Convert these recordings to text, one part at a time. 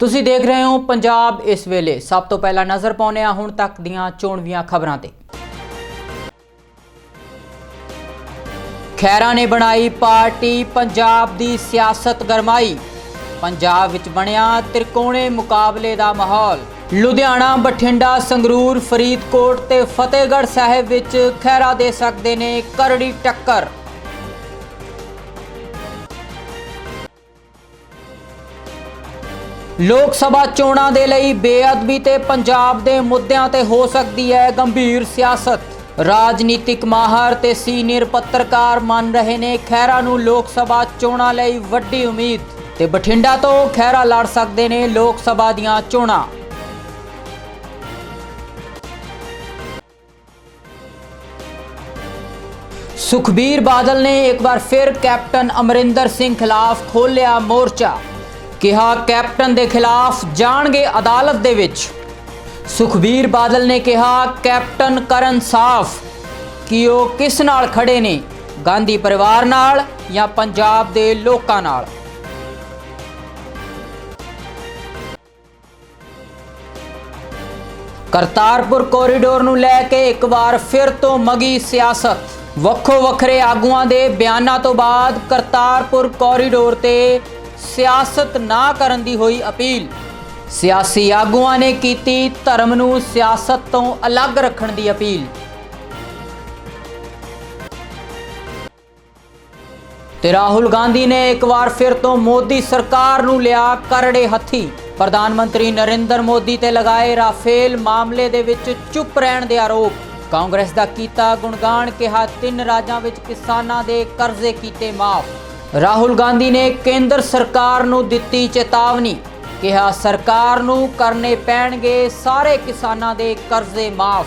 ਤੁਸੀਂ ਦੇਖ ਰਹੇ ਹੋ ਪੰਜਾਬ ਇਸ ਵੇਲੇ। ਸਭ ਤੋਂ ਪਹਿਲਾਂ ਨਜ਼ਰ ਪਾਉਂਦੇ ਹਾਂ ਹੁਣ ਤੱਕ ਦੀਆਂ ਚੋਣਵੀਆਂ ਖਬਰਾਂ ਤੇ। ਖੈਰਾ ਨੇ ਬਣਾਈ ਪਾਰਟੀ, ਪੰਜਾਬ ਦੀ ਸਿਆਸਤ ਗਰਮਾਈ। ਪੰਜਾਬ ਵਿੱਚ ਬਣਿਆ ਤਿਰਕੋਣੇ ਮੁਕਾਬਲੇ ਦਾ ਮਾਹੌਲ। ਲੁਧਿਆਣਾ, ਬਠਿੰਡਾ, ਸੰਗਰੂਰ, ਫਰੀਦਕੋਟ ਤੇ ਫਤਿਹਗੜ੍ਹ ਸਾਹਿਬ ਵਿੱਚ ਖੈਰਾ ਦੇ ਸਕਦੇ ਨੇ ਕਰੜੀ ਟੱਕਰ। ਲੋਕ ਸਭਾ ਚੋਣਾਂ ਦੇ ਲਈ ਬੇਅਦਬੀ ਤੇ ਪੰਜਾਬ ਦੇ ਮੁੱਦਿਆਂ ਤੇ ਹੋ ਸਕਦੀ ਹੈ ਗੰਭੀਰ ਸਿਆਸਤ। ਰਾਜਨੀਤਿਕ ਮਾਹਰ ਤੇ ਸੀਨੀਅਰ ਪੱਤਰਕਾਰ ਮੰਨ ਰਹੇ ਨੇ ਖੈਰਾ ਨੂੰ ਲੋਕ ਸਭਾ ਚੋਣਾਂ ਲਈ ਵੱਡੀ ਉਮੀਦ ਤੇ ਬਠਿੰਡਾ ਤੋਂ ਖੈਰਾ ਲੜ ਸਕਦੇ ਨੇ ਲੋਕ ਸਭਾ ਦੀਆਂ ਚੋਣਾਂ। ਸੁਖਬੀਰ ਬਾਦਲ ਨੇ ਇੱਕ ਵਾਰ ਫਿਰ ਕੈਪਟਨ ਅਮਰਿੰਦਰ ਸਿੰਘ ਖਿਲਾਫ ਖੋਲ੍ਹਿਆ ਮੋਰਚਾ। ਕਿਹਾ ਕੈਪਟਨ ਦੇ ਖਿਲਾਫ ਜਾਣਗੇ ਅਦਾਲਤ ਦੇ ਵਿੱਚ। ਸੁਖਬੀਰ ਬਾਦਲ ਨੇ ਕਿਹਾ, ਕੈਪਟਨ ਕਰਨ ਸਾਫ਼। ਕਿ ਉਹ ਕਿਸ ਨਾਲ ਖੜੇ ਨੇ? ਗਾਂਧੀ ਪਰਿਵਾਰ ਨਾਲ ਜਾਂ ਪੰਜਾਬ ਦੇ ਲੋਕਾਂ ਨਾਲ? ਕਰਤਾਰਪੁਰ ਕੋਰੀਡੋਰ ਨੂੰ ਲੈ ਕੇ ਇੱਕ ਵਾਰ ਫਿਰ ਤੋਂ ਮਗੀ ਸਿਆਸਤ। ਵੱਖੋ ਵੱਖਰੇ ਆਗੂਆਂ ਦੇ ਬਿਆਨਾਂ ਤੋਂ ਬਾਅਦ ਕਰਤਾਰਪੁਰ ਕੋਰੀਡੋਰ ਤੇ ਸਿਆਸਤ ਨਾ ਕਰਨ ਦੀ ਹੋਈ ਅਪੀਲ। ਸਿਆਸੀ ਆਗੂਆਂ ਨੇ ਕੀਤੀ ਧਰਮ ਨੂੰ ਸਿਆਸਤ ਤੋਂ ਅਲੱਗ ਰੱਖਣ ਦੀ ਅਪੀਲ। ਤੇ ਰਾਹੁਲ ਗਾਂਧੀ ਨੇ ਇੱਕ ਵਾਰ ਫਿਰ ਤੋਂ ਮੋਦੀ ਸਰਕਾਰ ਨੂੰ ਲਿਆ ਕਰੜੇ ਹੱਥੀ। ਪ੍ਰਧਾਨ ਮੰਤਰੀ ਨਰਿੰਦਰ ਮੋਦੀ ਤੇ ਲਗਾਏ ਰਾਫੇਲ ਮਾਮਲੇ ਦੇ ਵਿੱਚ ਚੁੱਪ ਰਹਿਣ ਦੇ ਆਰੋਪ। ਕਾਂਗਰਸ ਦਾ ਕੀਤਾ ਗੁਣਗਾਨ ਕਿਹਾ ਤਿੰਨ ਰਾਜਾਂ ਵਿੱਚ ਕਿਸਾਨਾਂ ਦੇ ਕਰਜ਼ੇ ਕੀਤੇ ਮਾਫ। ਰਾਹੁਲ ਗਾਂਧੀ ਨੇ ਕੇਂਦਰ ਸਰਕਾਰ ਨੂੰ ਦਿੱਤੀ ਚੇਤਾਵਨੀ, ਕਿਹਾ ਸਰਕਾਰ ਨੂੰ ਕਰਨੇ ਪੈਣਗੇ ਸਾਰੇ ਕਿਸਾਨਾਂ ਦੇ ਕਰਜ਼ੇ ਮਾਫ।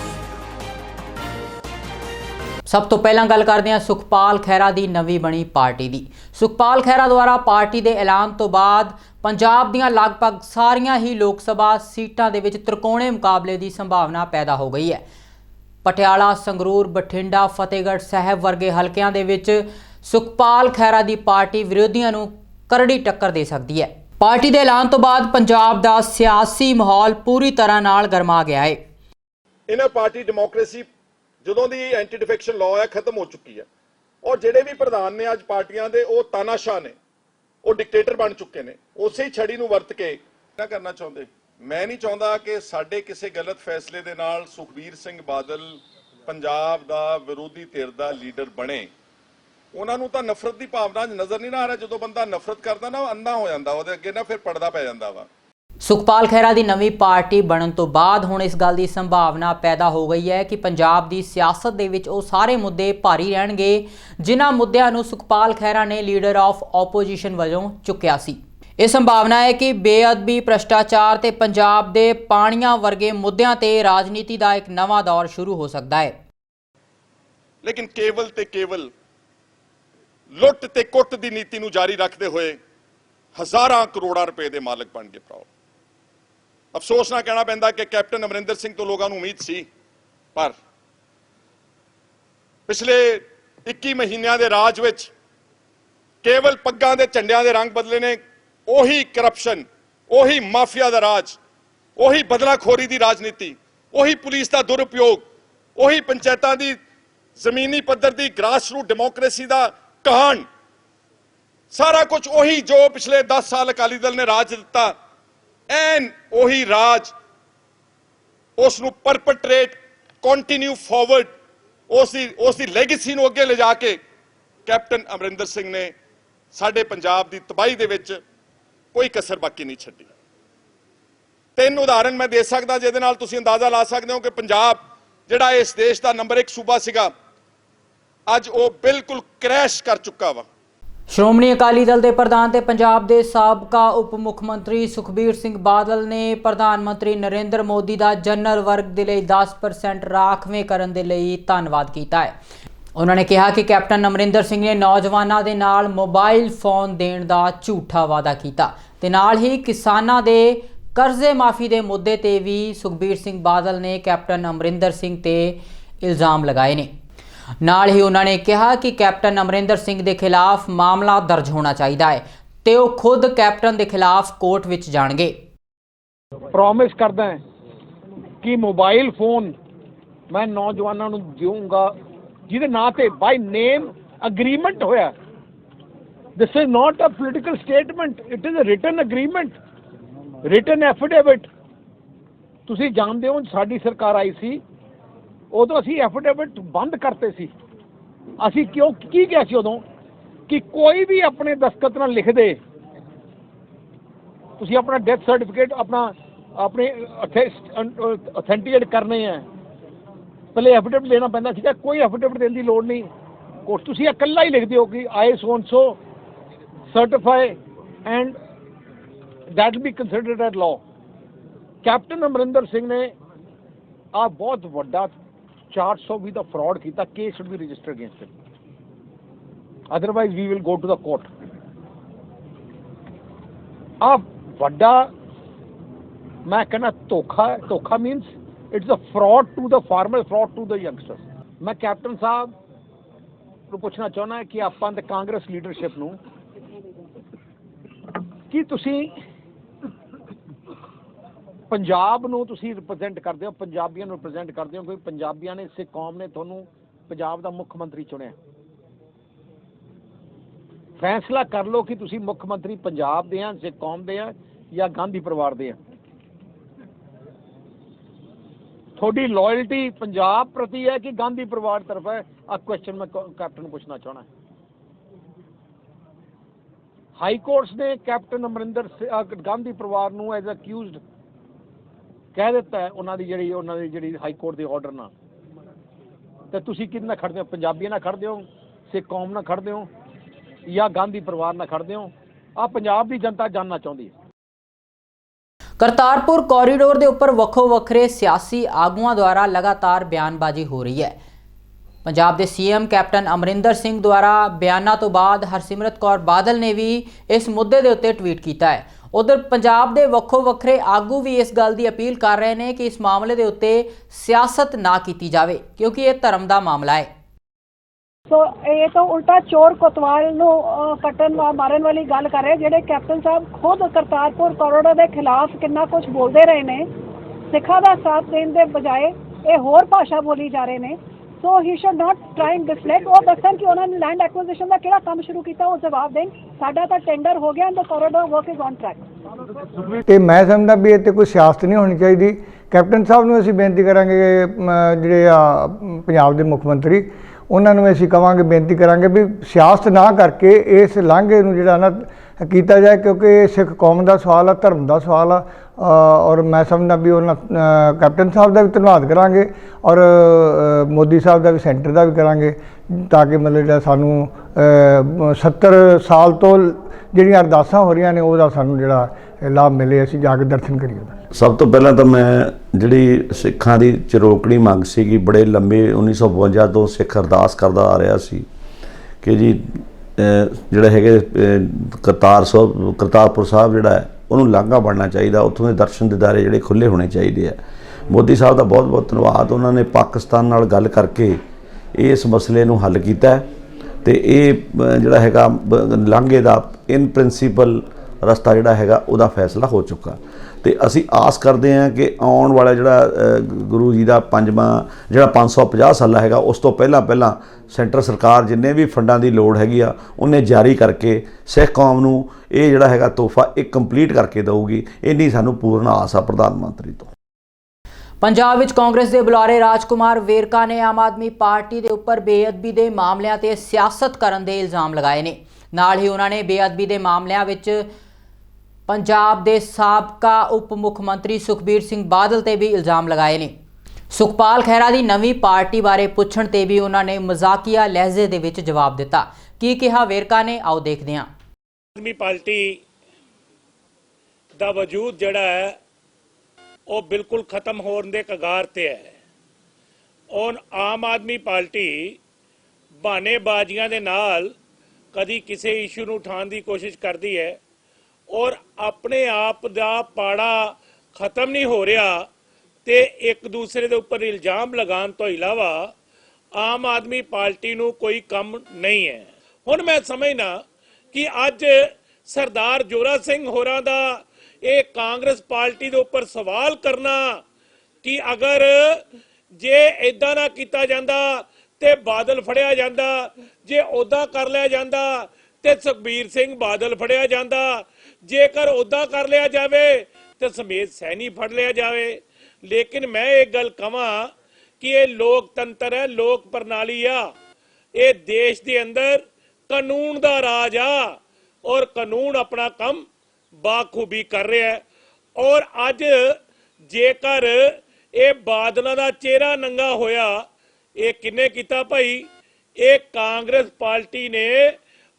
ਸਭ ਤੋਂ ਪਹਿਲਾਂ ਗੱਲ ਕਰਦੇ ਹਾਂ ਸੁਖਪਾਲ ਖਹਿਰਾ ਦੀ ਨਵੀਂ ਬਣੀ ਪਾਰਟੀ ਦੀ। ਸੁਖਪਾਲ ਖਹਿਰਾ ਦੁਆਰਾ ਪਾਰਟੀ ਦੇ ਐਲਾਨ ਤੋਂ ਬਾਅਦ ਪੰਜਾਬ ਦੀਆਂ ਲਗਭਗ ਸਾਰੀਆਂ ਹੀ ਲੋਕ ਸਭਾ ਸੀਟਾਂ ਦੇ ਵਿੱਚ ਤ੍ਰਿਕੋਣੇ ਮੁਕਾਬਲੇ ਦੀ ਸੰਭਾਵਨਾ ਪੈਦਾ ਹੋ ਗਈ ਹੈ। ਪਟਿਆਲਾ, ਸੰਗਰੂਰ, ਬਠਿੰਡਾ, ਫਤਿਹਗੜ੍ਹ ਸਾਹਿਬ ਵਰਗੇ ਹਲਕਿਆਂ ਦੇ ਵਿੱਚ ਸੁਖਪਾਲ ਖਹਿਰਾ ਦੀ ਪਾਰਟੀ ਵਿਰੋਧੀਆਂ ਨੂੰ ਕਰੜੀ ਟੱਕਰ ਦੇ ਸਕਦੀ ਹੈ। ਪਾਰਟੀ ਦੇ ਐਲਾਨ ਤੋਂ ਬਾਅਦ ਪੰਜਾਬ ਦਾ ਸਿਆਸੀ ਮਾਹੌਲ ਪੂਰੀ ਤਰ੍ਹਾਂ ਨਾਲ ਗਰਮਾ ਗਿਆ ਹੈ। ਇਹਨਾਂ ਪਾਰਟੀ ਡੈਮੋਕ੍ਰੇਸੀ ਜਦੋਂ ਦੀ ਐਂਟੀ ਡਿਫੈਕਸ਼ਨ ਲਾਅ ਹੈ, ਖਤਮ ਹੋ ਚੁੱਕੀ ਹੈ। ਔਰ ਜਿਹੜੇ ਵੀ ਪ੍ਰਧਾਨ ਨੇ ਅੱਜ ਪਾਰਟੀਆਂ ਦੇ, ਉਹ ਤਾਨਾਸ਼ਾਹ ਨੇ। ਉਹ ਡਿਕਟੇਟਰ ਬਣ ਚੁੱਕੇ ਨੇ। ਉਸੇ ਛੜੀ ਨੂੰ ਵਰਤ ਕੇ ਨਾ ਕਰਨਾ ਚਾਹੁੰਦੇ। ਮੈਂ ਨਹੀਂ ਚਾਹੁੰਦਾ ਕਿ ਸਾਡੇ ਕਿਸੇ ਗਲਤ ਫੈਸਲੇ ਦੇ ਨਾਲ ਸੁਖਬੀਰ ਸਿੰਘ ਬਾਦਲ ਪੰਜਾਬ ਦਾ ਵਿਰੋਧੀ ਧਿਰ ਦਾ ਲੀਡਰ ਬਣੇ। ਉਹਨਾਂ ਨੂੰ ਤਾਂ ਨਫ਼ਰਤ ਦੀ ਭਾਵਨਾ ਨਜ਼ਰ ਨਹੀਂ ਨਾ ਆ ਰਿਹਾ। ਜਦੋਂ ਬੰਦਾ ਨਫ਼ਰਤ ਕਰਦਾ ਨਾ ਉਹ ਅੰਨਾ ਹੋ ਜਾਂਦਾ ਉਹਦੇ ਅੱਗੇ ਨਾ ਫਿਰ ਪਰਦਾ ਪੈ ਜਾਂਦਾ ਵਾ। ਸੁਖਪਾਲ ਖਹਿਰਾ ਦੀ ਨਵੀਂ ਪਾਰਟੀ ਬਣਨ ਤੋਂ ਬਾਅਦ ਹੁਣ ਇਸ ਗੱਲ ਦੀ ਸੰਭਾਵਨਾ ਪੈਦਾ ਹੋ ਗਈ ਹੈ ਕਿ ਪੰਜਾਬ ਦੀ ਸਿਆਸਤ ਦੇ ਵਿੱਚ ਉਹ ਸਾਰੇ ਮੁੱਦੇ ਭਾਰੀ ਰਹਿਣਗੇ ਜਿਨ੍ਹਾਂ ਮੁੱਦਿਆਂ ਨੂੰ ਸੁਖਪਾਲ ਖਹਿਰਾ ਨੇ ਲੀਡਰ ਆਫ ਆਪੋਜੀਸ਼ਨ ਵਜੋਂ ਚੁੱਕਿਆ ਸੀ। ਇਹ ਸੰਭਾਵਨਾ ਹੈ ਕਿ ਬੇਅਦਬੀ ਭ੍ਰਸ਼ਟਾਚਾਰ ਤੇ ਪੰਜਾਬ ਦੇ ਪਾਣੀਆਂ ਵਰਗੇ ਮੁੱਦਿਆਂ ਤੇ ਰਾਜਨੀਤੀ ਦਾ ਇੱਕ ਨਵਾਂ ਦੌਰ ਸ਼ੁਰੂ ਹੋ ਸਕਦਾ ਹੈ। ਲੇਕਿਨ ਕੇਵਲ ਤੇ ਕੇਵਲ ਲੁੱਟ ਤੇ ਕੁੱਟ ਦੀ ਨੀਤੀ ਨੂੰ ਜਾਰੀ ਰੱਖਦੇ ਹੋਏ ਹਜ਼ਾਰਾਂ ਕਰੋੜਾਂ ਰੁਪਏ ਦੇ ਮਾਲਕ ਬਣ ਗਏ ਭਰਾਓ ਅਫਸੋਸ ਨਾਲ ਕਹਿਣਾ ਪੈਂਦਾ ਕਿ ਕੈਪਟਨ ਅਮਰਿੰਦਰ ਸਿੰਘ ਤੋਂ ਲੋਕਾਂ ਨੂੰ ਉਮੀਦ ਸੀ, ਪਰ ਪਿਛਲੇ 21 ਮਹੀਨਿਆਂ ਦੇ ਰਾਜ ਵਿੱਚ ਕੇਵਲ ਪੱਗਾਂ ਦੇ ਝੰਡਿਆਂ ਦੇ ਰੰਗ ਬਦਲੇ ਨੇ, ਉਹੀ ਕਰਪਸ਼ਨ ਉਹੀ ਮਾਫੀਆ ਦਾ ਰਾਜ, ਉਹੀ ਬਦਲਾਖੋਰੀ ਦੀ ਰਾਜਨੀਤੀ, ਉਹੀ ਪੁਲਿਸ ਦਾ ਦੁਰਉਪਯੋਗ, ਉਹੀ ਪੰਚਾਇਤਾਂ ਦੀ ਜ਼ਮੀਨੀ ਪੱਧਰ ਦੀ ਗ੍ਰਾਸਰੂਟ ਡੈਮੋਕ੍ਰੇਸੀ ਦਾ ਕਹਾਣ। ਸਾਰਾ ਕੁਝ ਉਹੀ ਜੋ ਪਿਛਲੇ 10 ਸਾਲ ਅਕਾਲੀ ਦਲ ਨੇ ਰਾਜ ਦਿੱਤਾ, ਐਨ ਉਹੀ ਰਾਜ ਉਸ ਨੂੰ ਪਰਪਟਰੇਟ ਕੰਟੀਨਿਊ ਫਾਰਵਰਡ ਉਸ ਦੀ ਉਸ ਦੀ ਲੈਗੇਸੀ ਨੂੰ ਅੱਗੇ ਲਿਜਾ ਕੇ ਕੈਪਟਨ ਅਮਰਿੰਦਰ ਸਿੰਘ ਨੇ ਸਾਡੇ ਪੰਜਾਬ ਦੀ ਤਬਾਹੀ ਦੇ ਵਿੱਚ ਕੋਈ ਕਸਰ ਬਾਕੀ ਨਹੀਂ ਛੱਡੀ। ਤਿੰਨ ਉਦਾਹਰਣ ਮੈਂ ਦੇ ਸਕਦਾ, ਜਿਹਦੇ ਨਾਲ ਤੁਸੀਂ ਅੰਦਾਜ਼ਾ ਲਾ ਸਕਦੇ ਹੋ ਕਿ ਪੰਜਾਬ, ਜਿਹੜਾ ਇਸ ਦੇਸ਼ ਦਾ ਨੰਬਰ 1 ਸੂਬਾ ਸੀਗਾ ਅੱਜ ਉਹ ਬਿਲਕੁਲ ਕ੍ਰੈਸ਼ ਕਰ ਚੁੱਕਾ ਵਾ। ਸ਼੍ਰੋਮਣੀ ਅਕਾਲੀ ਦਲ ਦੇ ਪ੍ਰਧਾਨ ਤੇ ਪੰਜਾਬ ਦੇ ਸਾਬਕਾ ਉਪ ਮੁੱਖ ਮੰਤਰੀ ਸੁਖਬੀਰ ਸਿੰਘ ਬਾਦਲ ਨੇ ਪ੍ਰਧਾਨ ਮੰਤਰੀ ਨਰਿੰਦਰ ਮੋਦੀ ਦਾ ਜਨਰਲ ਵਰਗ ਦੇ ਲਈ 10% ਰਾਖਵੇਂ ਕਰਨ ਦੇ ਲਈ ਧੰਨਵਾਦ ਕੀਤਾ ਹੈ। ਉਹਨਾਂ ਨੇ ਕਿਹਾ ਕਿ ਕੈਪਟਨ ਅਮਰਿੰਦਰ ਸਿੰਘ ਨੇ ਨੌਜਵਾਨਾਂ ਦੇ ਨਾਲ ਮੋਬਾਈਲ ਫੋਨ ਦੇਣ ਦਾ ਝੂਠਾ ਵਾਅਦਾ ਕੀਤਾ ਤੇ ਨਾਲ ਹੀ ਕਿਸਾਨਾਂ ਦੇ ਕਰਜ਼ੇ ਮਾਫੀ ਦੇ ਮੁੱਦੇ ਤੇ ਵੀ ਸੁਖਬੀਰ ਸਿੰਘ ਬਾਦਲ ਨੇ ਕੈਪਟਨ ਅਮਰਿੰਦਰ ਸਿੰਘ ਤੇ ਇਲਜ਼ਾਮ ਲਗਾਏ ਨੇ। ਨਾਲ ਹੀ ਉਹਨਾਂ ਨੇ ਕਿਹਾ ਕਿ ਕੈਪਟਨ ਅਮਰਿੰਦਰ ਸਿੰਘ ਦੇ ਖਿਲਾਫ ਮਾਮਲਾ ਦਰਜ ਹੋਣਾ ਚਾਹੀਦਾ ਹੈ ਤੇ ਉਹ ਖੁਦ ਕੈਪਟਨ ਦੇ ਖਿਲਾਫ ਕੋਰਟ ਵਿੱਚ ਜਾਣਗੇ। ਪ੍ਰੋਮਿਸ ਕਰਦਾ ਹਾਂ ਕਿ ਮੋਬਾਈਲ ਫੋਨ ਮੈਂ ਨੌਜਵਾਨਾਂ ਨੂੰ ਦੇਵਾਂਗਾ ਜਿਹਦੇ ਨਾਂ ਤੇ ਬਾਈ ਨੇਮ ਅਗਰੀਮੈਂਟ ਹੋਇਆ। This is not a political statement it is a written agreement written affidavit ਤੁਸੀਂ ਜਾਣਦੇ ਹੋ ਸਾਡੀ ਸਰਕਾਰ ਆਈ ਸੀ ਉਦੋਂ ਅਸੀਂ ਐਫੀਡੇਵਿਟ ਬੰਦ ਕਰਤੇ ਸੀ। ਅਸੀਂ ਕਿਉਂ, ਕੀ ਕਿਹਾ ਸੀ ਉਦੋਂ? ਕਿ ਕੋਈ ਵੀ ਆਪਣੇ ਦਸਤਖਤ ਨਾਲ ਲਿਖ ਦੇ ਤੁਸੀਂ ਆਪਣਾ ਡੈਥ ਸਰਟੀਫਿਕੇਟ ਆਪਣਾ, ਆਪਣੇ ਅਥੈਂਟੀਕੇਟ ਕਰਨੇ ਆ। ਪਹਿਲੇ ਐਫੀਡੇਵਿਟ ਦੇਣਾ ਪੈਂਦਾ ਸੀਗਾ, ਕੋਈ ਐਫੀਡੇਵਿਟ ਦੇਣ ਦੀ ਲੋੜ ਨਹੀਂ। ਕੋਰਟ, ਤੁਸੀਂ ਇਕੱਲਾ ਹੀ ਲਿਖਦੇ ਹੋ ਕਿ I son so certify and that be considered at law Captain Amarinder Singh ਨੇ ਆ ਬਹੁਤ ਵੱਡਾ 400 ਵੀ ਦਾ ਫਰਾਡ ਕੀਤਾ case should be registered against him otherwise we will go to the court ਆ ਵੱਡਾ ਮੈਂ ਕਹਿੰਦਾ ਧੋਖਾ ਧੋਖਾ means it's a fraud to the farmer fraud to the youngster ਮੈਂ ਕੈਪਟਨ ਸਾਹਿਬ ਨੂੰ ਪੁੱਛਣਾ ਚਾਹੁੰਦਾ ਕਿ ਆਪਾਂ ਤੇ ਕਾਂਗਰਸ ਲੀਡਰਸ਼ਿਪ ਨੂੰ ਕੀ ਤੁਸੀਂ ਪੰਜਾਬ ਨੂੰ ਤੁਸੀਂ ਰਿਪਰੈਜ਼ੈਂਟ ਕਰਦੇ ਹੋ, ਪੰਜਾਬੀਆਂ ਨੂੰ ਰਿਪਰੈਜ਼ੈਂਟ ਕਰਦੇ ਹੋ ਕੋਈ ਪੰਜਾਬੀਆਂ ਨੇ, ਸਿੱਖ ਕੌਮ ਨੇ ਤੁਹਾਨੂੰ ਪੰਜਾਬ ਦਾ ਮੁੱਖ ਮੰਤਰੀ ਚੁਣਿਆ। ਫੈਸਲਾ ਕਰ ਲਓ ਕਿ ਤੁਸੀਂ ਮੁੱਖ ਮੰਤਰੀ ਪੰਜਾਬ ਦੇ ਆ, ਸਿੱਖ ਕੌਮ ਦੇ ਆ, ਜਾਂ ਗਾਂਧੀ ਪਰਿਵਾਰ ਦੇ ਆ। ਤੁਹਾਡੀ ਲਾਇਲਟੀ ਪੰਜਾਬ ਪ੍ਰਤੀ ਹੈ ਕਿ ਗਾਂਧੀ ਪਰਿਵਾਰ ਤਰਫ ਹੈ? ਆ ਕੁਐਸਚਨ ਮੈਂ ਕੈਪਟਨ ਨੂੰ ਪੁੱਛਣਾ ਚਾਹਣਾ ਹਾਈ ਕੋਰਟਸ ਨੇ ਕੈਪਟਨ ਅਮਰਿੰਦਰ ਗਾਂਧੀ ਪਰਿਵਾਰ ਨੂੰ ਐਜ਼ ਅਕਿਊਜ਼ਡ ਕਹਿ ਦਿੱਤਾ ਹੈ ਉਹਨਾਂ ਦੀ ਜਿਹੜੀ, ਉਹਨਾਂ ਦੀ ਜਿਹੜੀ ਹਾਈ ਕੋਰਟ ਦੇ ਆਰਡਰ ਨਾਲ। ਤੇ ਤੁਸੀਂ ਕਿਹਦੇ ਨਾਲ ਖੜਦੇ ਹੋ? ਪੰਜਾਬੀਆਂ ਨਾਲ ਖੜਦੇ ਹੋ? ਸਿੱਖ ਕੌਮ ਨਾਲ ਖੜਦੇ ਹੋ? ਜਾਂ ਗਾਂਧੀ ਪਰਿਵਾਰ ਨਾਲ ਖੜਦੇ ਹੋ? ਆ ਪੰਜਾਬ ਦੀ ਜਨਤਾ ਜਾਨਣਾ ਚਾਹੁੰਦੀ ਹੈ। ਕਰਤਾਰਪੁਰ ਕੋਰੀਡੋਰ ਦੇ ਉੱਪਰ ਵੱਖੋ ਵੱਖਰੇ ਸਿਆਸੀ ਆਗੂਆਂ ਦੁਆਰਾ ਲਗਾਤਾਰ ਬਿਆਨਬਾਜ਼ੀ ਹੋ ਰਹੀ ਹੈ। ਪੰਜਾਬ ਦੇ ਸੀਐਮ ਕੈਪਟਨ ਅਮਰਿੰਦਰ ਸਿੰਘ ਦੁਆਰਾ ਬਿਆਨਾਂ ਤੋਂ ਬਾਅਦ ਹਰਸਿਮਰਤ ਕੌਰ ਬਾਦਲ ਨੇ ਵੀ ਇਸ ਮੁੱਦੇ ਦੇ ਉੱਤੇ ਟਵੀਟ ਕੀਤਾ ਹੈ। ਉਧਰ ਪੰਜਾਬ ਦੇ ਵੱਖੋ ਵੱਖਰੇ ਆਗੂ ਵੀ ਇਸ ਗੱਲ ਦੀ ਅਪੀਲ ਕਰ ਰਹੇ ਨੇ ਕਿ ਇਸ ਮਾਮਲੇ ਦੇ ਉੱਤੇ ਸਿਆਸਤ ਨਾ ਕੀਤੀ ਜਾਵੇ, ਕਿਉਂਕਿ ਇਹ ਧਰਮ ਦਾ ਮਾਮਲਾ ਹੈ। ਸੋ ਇਹ ਤਾਂ ਉਲਟਾ ਚੋਰ ਕੋਤਵਾਲ ਨੂੰ ਕੱਟਣ ਮਾਰਨ ਵਾਲੀ ਗੱਲ ਕਰ ਰਹੇ ਜਿਹੜੇ ਕੈਪਟਨ ਸਾਹਿਬ ਖੁਦ ਕਰਤਾਰਪੁਰ ਕੋਰੀਡੋਰ ਦੇ ਖਿਲਾਫ ਕਿੰਨਾ ਕੁਝ ਬੋਲਦੇ ਰਹੇ ਨੇ, ਸਿੱਖਾਂ ਦਾ ਸਾਥ ਦੇਣ ਦੇ ਬਜਾਏ ਇਹ ਹੋਰ ਭਾਸ਼ਾ ਬੋਲੀ ਜਾ ਰਹੇ ਨੇ। So he should not try and deflect ਉਹ ਦੱਸਣ ਕਿ ਉਹਨਾਂ ਨੇ ਲੈਂਡ ਐਕੁਜੀਸ਼ਨ ਦਾ ਕਿਹੜਾ ਕੰਮ ਸ਼ੁਰੂ ਕੀਤਾ, ਉਹ ਜਵਾਬ ਦੇਣ। ਸਾਡਾ ਤਾਂ ਟੈਂਡਰ ਹੋ ਗਿਆ and the corridor work is on track ਤੇ ਮੈਂ ਸਮਝਦਾ ਵੀ ਇੱਥੇ ਕੋਈ ਸਿਆਸਤ ਨਹੀਂ ਹੋਣੀ ਚਾਹੀਦੀ। ਕੈਪਟਨ ਸਾਹਿਬ ਨੂੰ ਅਸੀਂ ਬੇਨਤੀ ਕਰਾਂਗੇ ਜਿਹੜੇ ਆ ਪੰਜਾਬ ਦੇ ਮੁੱਖ ਮੰਤਰੀ, ਉਹਨਾਂ ਨੂੰ ਅਸੀਂ ਕਵਾਂਗੇ, ਬੇਨਤੀ ਕਰਾਂਗੇ ਵੀ ਸਿਆਸਤ ਨਾ ਕਰਕੇ ਇਸ ਲਾਂਘੇ ਨੂੰ ਜਿਹੜਾ ਨਾ ਕੀਤਾ ਜਾਏ, ਕਿਉਂਕਿ ਇਹ ਸਿੱਖ ਕੌਮ ਦਾ ਸਵਾਲ ਆ, ਧਰਮ ਦਾ ਸਵਾਲ ਆ। ਔਰ ਮੈਂ ਸਮਝਦਾ ਵੀ ਉਹਨਾਂ ਕੈਪਟਨ ਸਾਹਿਬ ਦਾ ਵੀ ਧੰਨਵਾਦ ਕਰਾਂਗੇ ਔਰ ਮੋਦੀ ਸਾਹਿਬ ਦਾ ਵੀ ਸੈਂਟਰ ਦਾ ਵੀ ਕਰਾਂਗੇ ਤਾਂ ਕਿ ਮਤਲਬ ਜਿਹੜਾ ਸਾਨੂੰ ਅ, 70 ਸਾਲ ਤੋਂ ਜਿਹੜੀਆਂ ਅਰਦਾਸਾਂ ਹੋ ਰਹੀਆਂ ਨੇ ਉਹਦਾ ਸਾਨੂੰ ਜਿਹੜਾ ਲਾਭ ਮਿਲੇ ਅਸੀਂ ਜਾ ਕੇ ਦਰਸ਼ਨ ਕਰੀਏ ਸਭ ਤੋਂ ਪਹਿਲਾਂ ਤਾਂ ਮੈਂ ਜਿਹੜੀ ਸਿੱਖਾਂ ਦੀ ਚਰੋਕੜੀ ਮੰਗ ਸੀਗੀ ਬੜੇ ਲੰਬੇ 1952 ਤੋਂ ਸਿੱਖ ਅਰਦਾਸ ਕਰਦਾ ਆ ਰਿਹਾ ਸੀ ਕਿ ਜੀ ਅਹ, ਜਿਹੜੇ ਹੈਗੇ ਕਰਤਾਰ ਸਾਹਿਬ ਕਰਤਾਰਪੁਰ ਸਾਹਿਬ ਜਿਹੜਾ ਹੈ ਉਹਨੂੰ ਲਾਂਘਾ ਬਣਨਾ ਚਾਹੀਦਾ, ਉੱਥੋਂ ਦੇ ਦਰਸ਼ਨ ਦਿਦਾਰੇ ਜਿਹੜੇ ਖੁੱਲੇ ਹੋਣੇ ਚਾਹੀਦੇ ਆ। ਮੋਦੀ ਸਾਹਿਬ ਦਾ ਬਹੁਤ ਬਹੁਤ ਧੰਨਵਾਦ। ਉਹਨਾਂ ਨੇ ਪਾਕਿਸਤਾਨ ਨਾਲ ਗੱਲ ਕਰਕੇ ਇਸ ਮਸਲੇ ਨੂੰ ਹੱਲ ਕੀਤਾ ਹੈ। ਤੇ ਇਹ ਜਿਹੜਾ ਹੈਗਾ ਲਾਂਘੇ ਦਾ ਇਨ ਪ੍ਰਿੰਸੀਪਲ ਰਸਤਾ ਜਿਹੜਾ ਹੈਗਾ, ਉਹਦਾ ਫੈਸਲਾ ਹੋ ਚੁੱਕਾ। ਤੇ ਅਸੀਂ ਆਸ ਕਰਦੇ ਹਾਂ ਕਿ ਆਉਣ ਵਾਲਾ ਜਿਹੜਾ ਗੁਰੂ ਜੀ ਦਾ ਪੰਜਵਾਂ, ਜਿਹੜਾ 550 ਸਾਲਾ ਹੈਗਾ, ਉਸ ਤੋਂ ਪਹਿਲਾਂ ਪਹਿਲਾਂ ਸੈਂਟਰ ਸਰਕਾਰ ਜਿੰਨੇ ਵੀ ਫੰਡਾਂ ਦੀ ਲੋੜ ਹੈਗੀ ਆ, ਉਹਨੇ ਜਾਰੀ ਕਰਕੇ ਸਿੱਖ ਕੌਮ ਨੂੰ ਇਹ ਜਿਹੜਾ ਹੈਗਾ ਤੋਹਫਾ ਇਹ ਕੰਪਲੀਟ ਕਰਕੇ ਦੇਊਗੀ। ਇੰਨੀ ਸਾਨੂੰ ਪੂਰਨ ਆਸ ਆ ਪ੍ਰਧਾਨ ਮੰਤਰੀ ਤੋਂ। ਪੰਜਾਬ ਵਿੱਚ ਕਾਂਗਰਸ ਦੇ ਬੁਲਾਰੇ ਰਾਜਕੁਮਾਰ ਵੇਰਕਾ ਨੇ ਆਮ ਆਦਮੀ ਪਾਰਟੀ ਦੇ ਉੱਪਰ ਬੇਅਦਬੀ ਦੇ ਮਾਮਲਿਆਂ ਤੇ ਸਿਆਸਤ ਕਰਨ ਦੇ ਇਲਜ਼ਾਮ ਲਗਾਏ ਨੇ। ਨਾਲ ਹੀ ਉਹਨਾਂ ਨੇ ਬੇਅਦਬੀ ਦੇ ਮਾਮਲਿਆਂ ਵਿੱਚ ਪੰਜਾਬ ਦੇ ਸਾਬਕਾ ਉਪ ਮੁੱਖ ਮੰਤਰੀ ਸੁਖਬੀਰ ਸਿੰਘ ਬਾਦਲ ਤੇ ਵੀ ਇਲਜ਼ਾਮ ਲਗਾਏ ਨੇ। ਸੁਖਪਾਲ ਖਹਿਰਾ ਦੀ ਨਵੀਂ ਪਾਰਟੀ ਬਾਰੇ ਪੁੱਛਣ ਤੇ ਵੀ ਉਹਨਾਂ ਨੇ ਮਜ਼ਾਕੀਆ ਲਹਿਜ਼ੇ ਦੇ ਵਿੱਚ ਜਵਾਬ ਦਿੱਤਾ। ਕੀ ਕਿਹਾ ਵੇਰਕਾ ਨੇ? ਆਓ ਦੇਖਦੇ ਹਾਂ। ਆਦਮੀ ਪਾਰਟੀ ਦਾ ਵਜੂਦ ਜਿਹੜਾ ਹੈ, ਉਹ ਬਿਲਕੁਲ ਖਤਮ ਹੋਣ ਦੇ ਕਗਾਰ ਤੇ ਹੈ। ਔਰ ਆਮ ਆਦਮੀ ਪਾਰਟੀ ਬਹਾਨੇਬਾਜ਼ੀਆਂ ਦੇ ਨਾਲ ਕਦੀ ਕਿਸੇ ਇਸ਼ੂ ਨੂੰ ਉਠਾਉਣ ਦੀ ਕੋਸ਼ਿਸ਼ ਕਰਦੀ ਹੈ। ਔਰ ਆਪਣੇ ਆਪ ਦਾ ਪਾੜਾ ਖਤਮ ਨਹੀਂ ਹੋ ਰਿਹਾ ਤੇ ਇੱਕ ਦੂਸਰੇ ਦੇ ਉੱਪਰ ਇਲਜ਼ਾਮ ਲਗਾਉਣ ਤੋਂ ਇਲਾਵਾ ਆਮ ਆਦਮੀ ਪਾਰਟੀ ਨੂੰ ਕੋਈ ਕੰਮ ਨਹੀਂ ਹੈ। ਹੁਣ ਮੈਂ ਸਮਝਣਾ ਕਿ ਅੱਜ ਸਰਦਾਰ ਜੋਰਾ ਸਿੰਘ ਹੋਰਾਂ ਦਾ ਇਹ ਕਾਂਗਰਸ ਪਾਰਟੀ ਦੇ ਉੱਪਰ ਸਵਾਲ ਕਰਨਾ ਕਿ ਅਗਰ ਜੇ ਇਦਾਂ ਨਾ ਕੀਤਾ ਜਾਂਦਾ ਤੇ ਬਾਦਲ ਫੜਿਆ ਜਾਂਦਾ, ਜੇ ਉਦਾਂ ਕਰ ਲਿਆ ਜਾਂਦਾ ਤੇ ਸੁਖਬੀਰ ਸਿੰਘ ਬਾਦਲ ਫੜਿਆ ਜਾਂਦਾ ਜੇਕਰ ਉਦਾਂ ਕਰ ਲਿਆ ਜਾਵੇ, ਤੇ ਸਮੇਤ ਸੈਣੀ ਫੜ ਲਿਆ ਜਾਵੇ। ਲੇਕਿਨ ਮੈਂ ਇਹ ਗੱਲ ਕਵਾਂ ਕਿ ਇਹ ਲੋਕਤੰਤਰ ਹੈ, ਲੋਕ ਪ੍ਰਣਾਲੀ ਆ। ਇਹ ਦੇਸ਼ ਦੇ ਅੰਦਰ ਕਾਨੂੰਨ ਦਾ ਰਾਜ ਆ ਔਰ ਕਾਨੂੰਨ ਆਪਣਾ ਕੰਮ ਬਾਖੂਬੀ ਕਰ ਰਿਹਾ ਹੈ। ਔਰ ਅੱਜ ਜੇਕਰ ਇਹ ਬਾਦਲਾਂ ਦਾ ਚਿਹਰਾ ਨੰਗਾ ਹੋਇਆ, ਇਹ ਕਿੰਨੇ ਕੀਤਾ ਭਾਈ? ਇਹ ਕਾਂਗਰਸ ਪਾਰਟੀ ਨੇ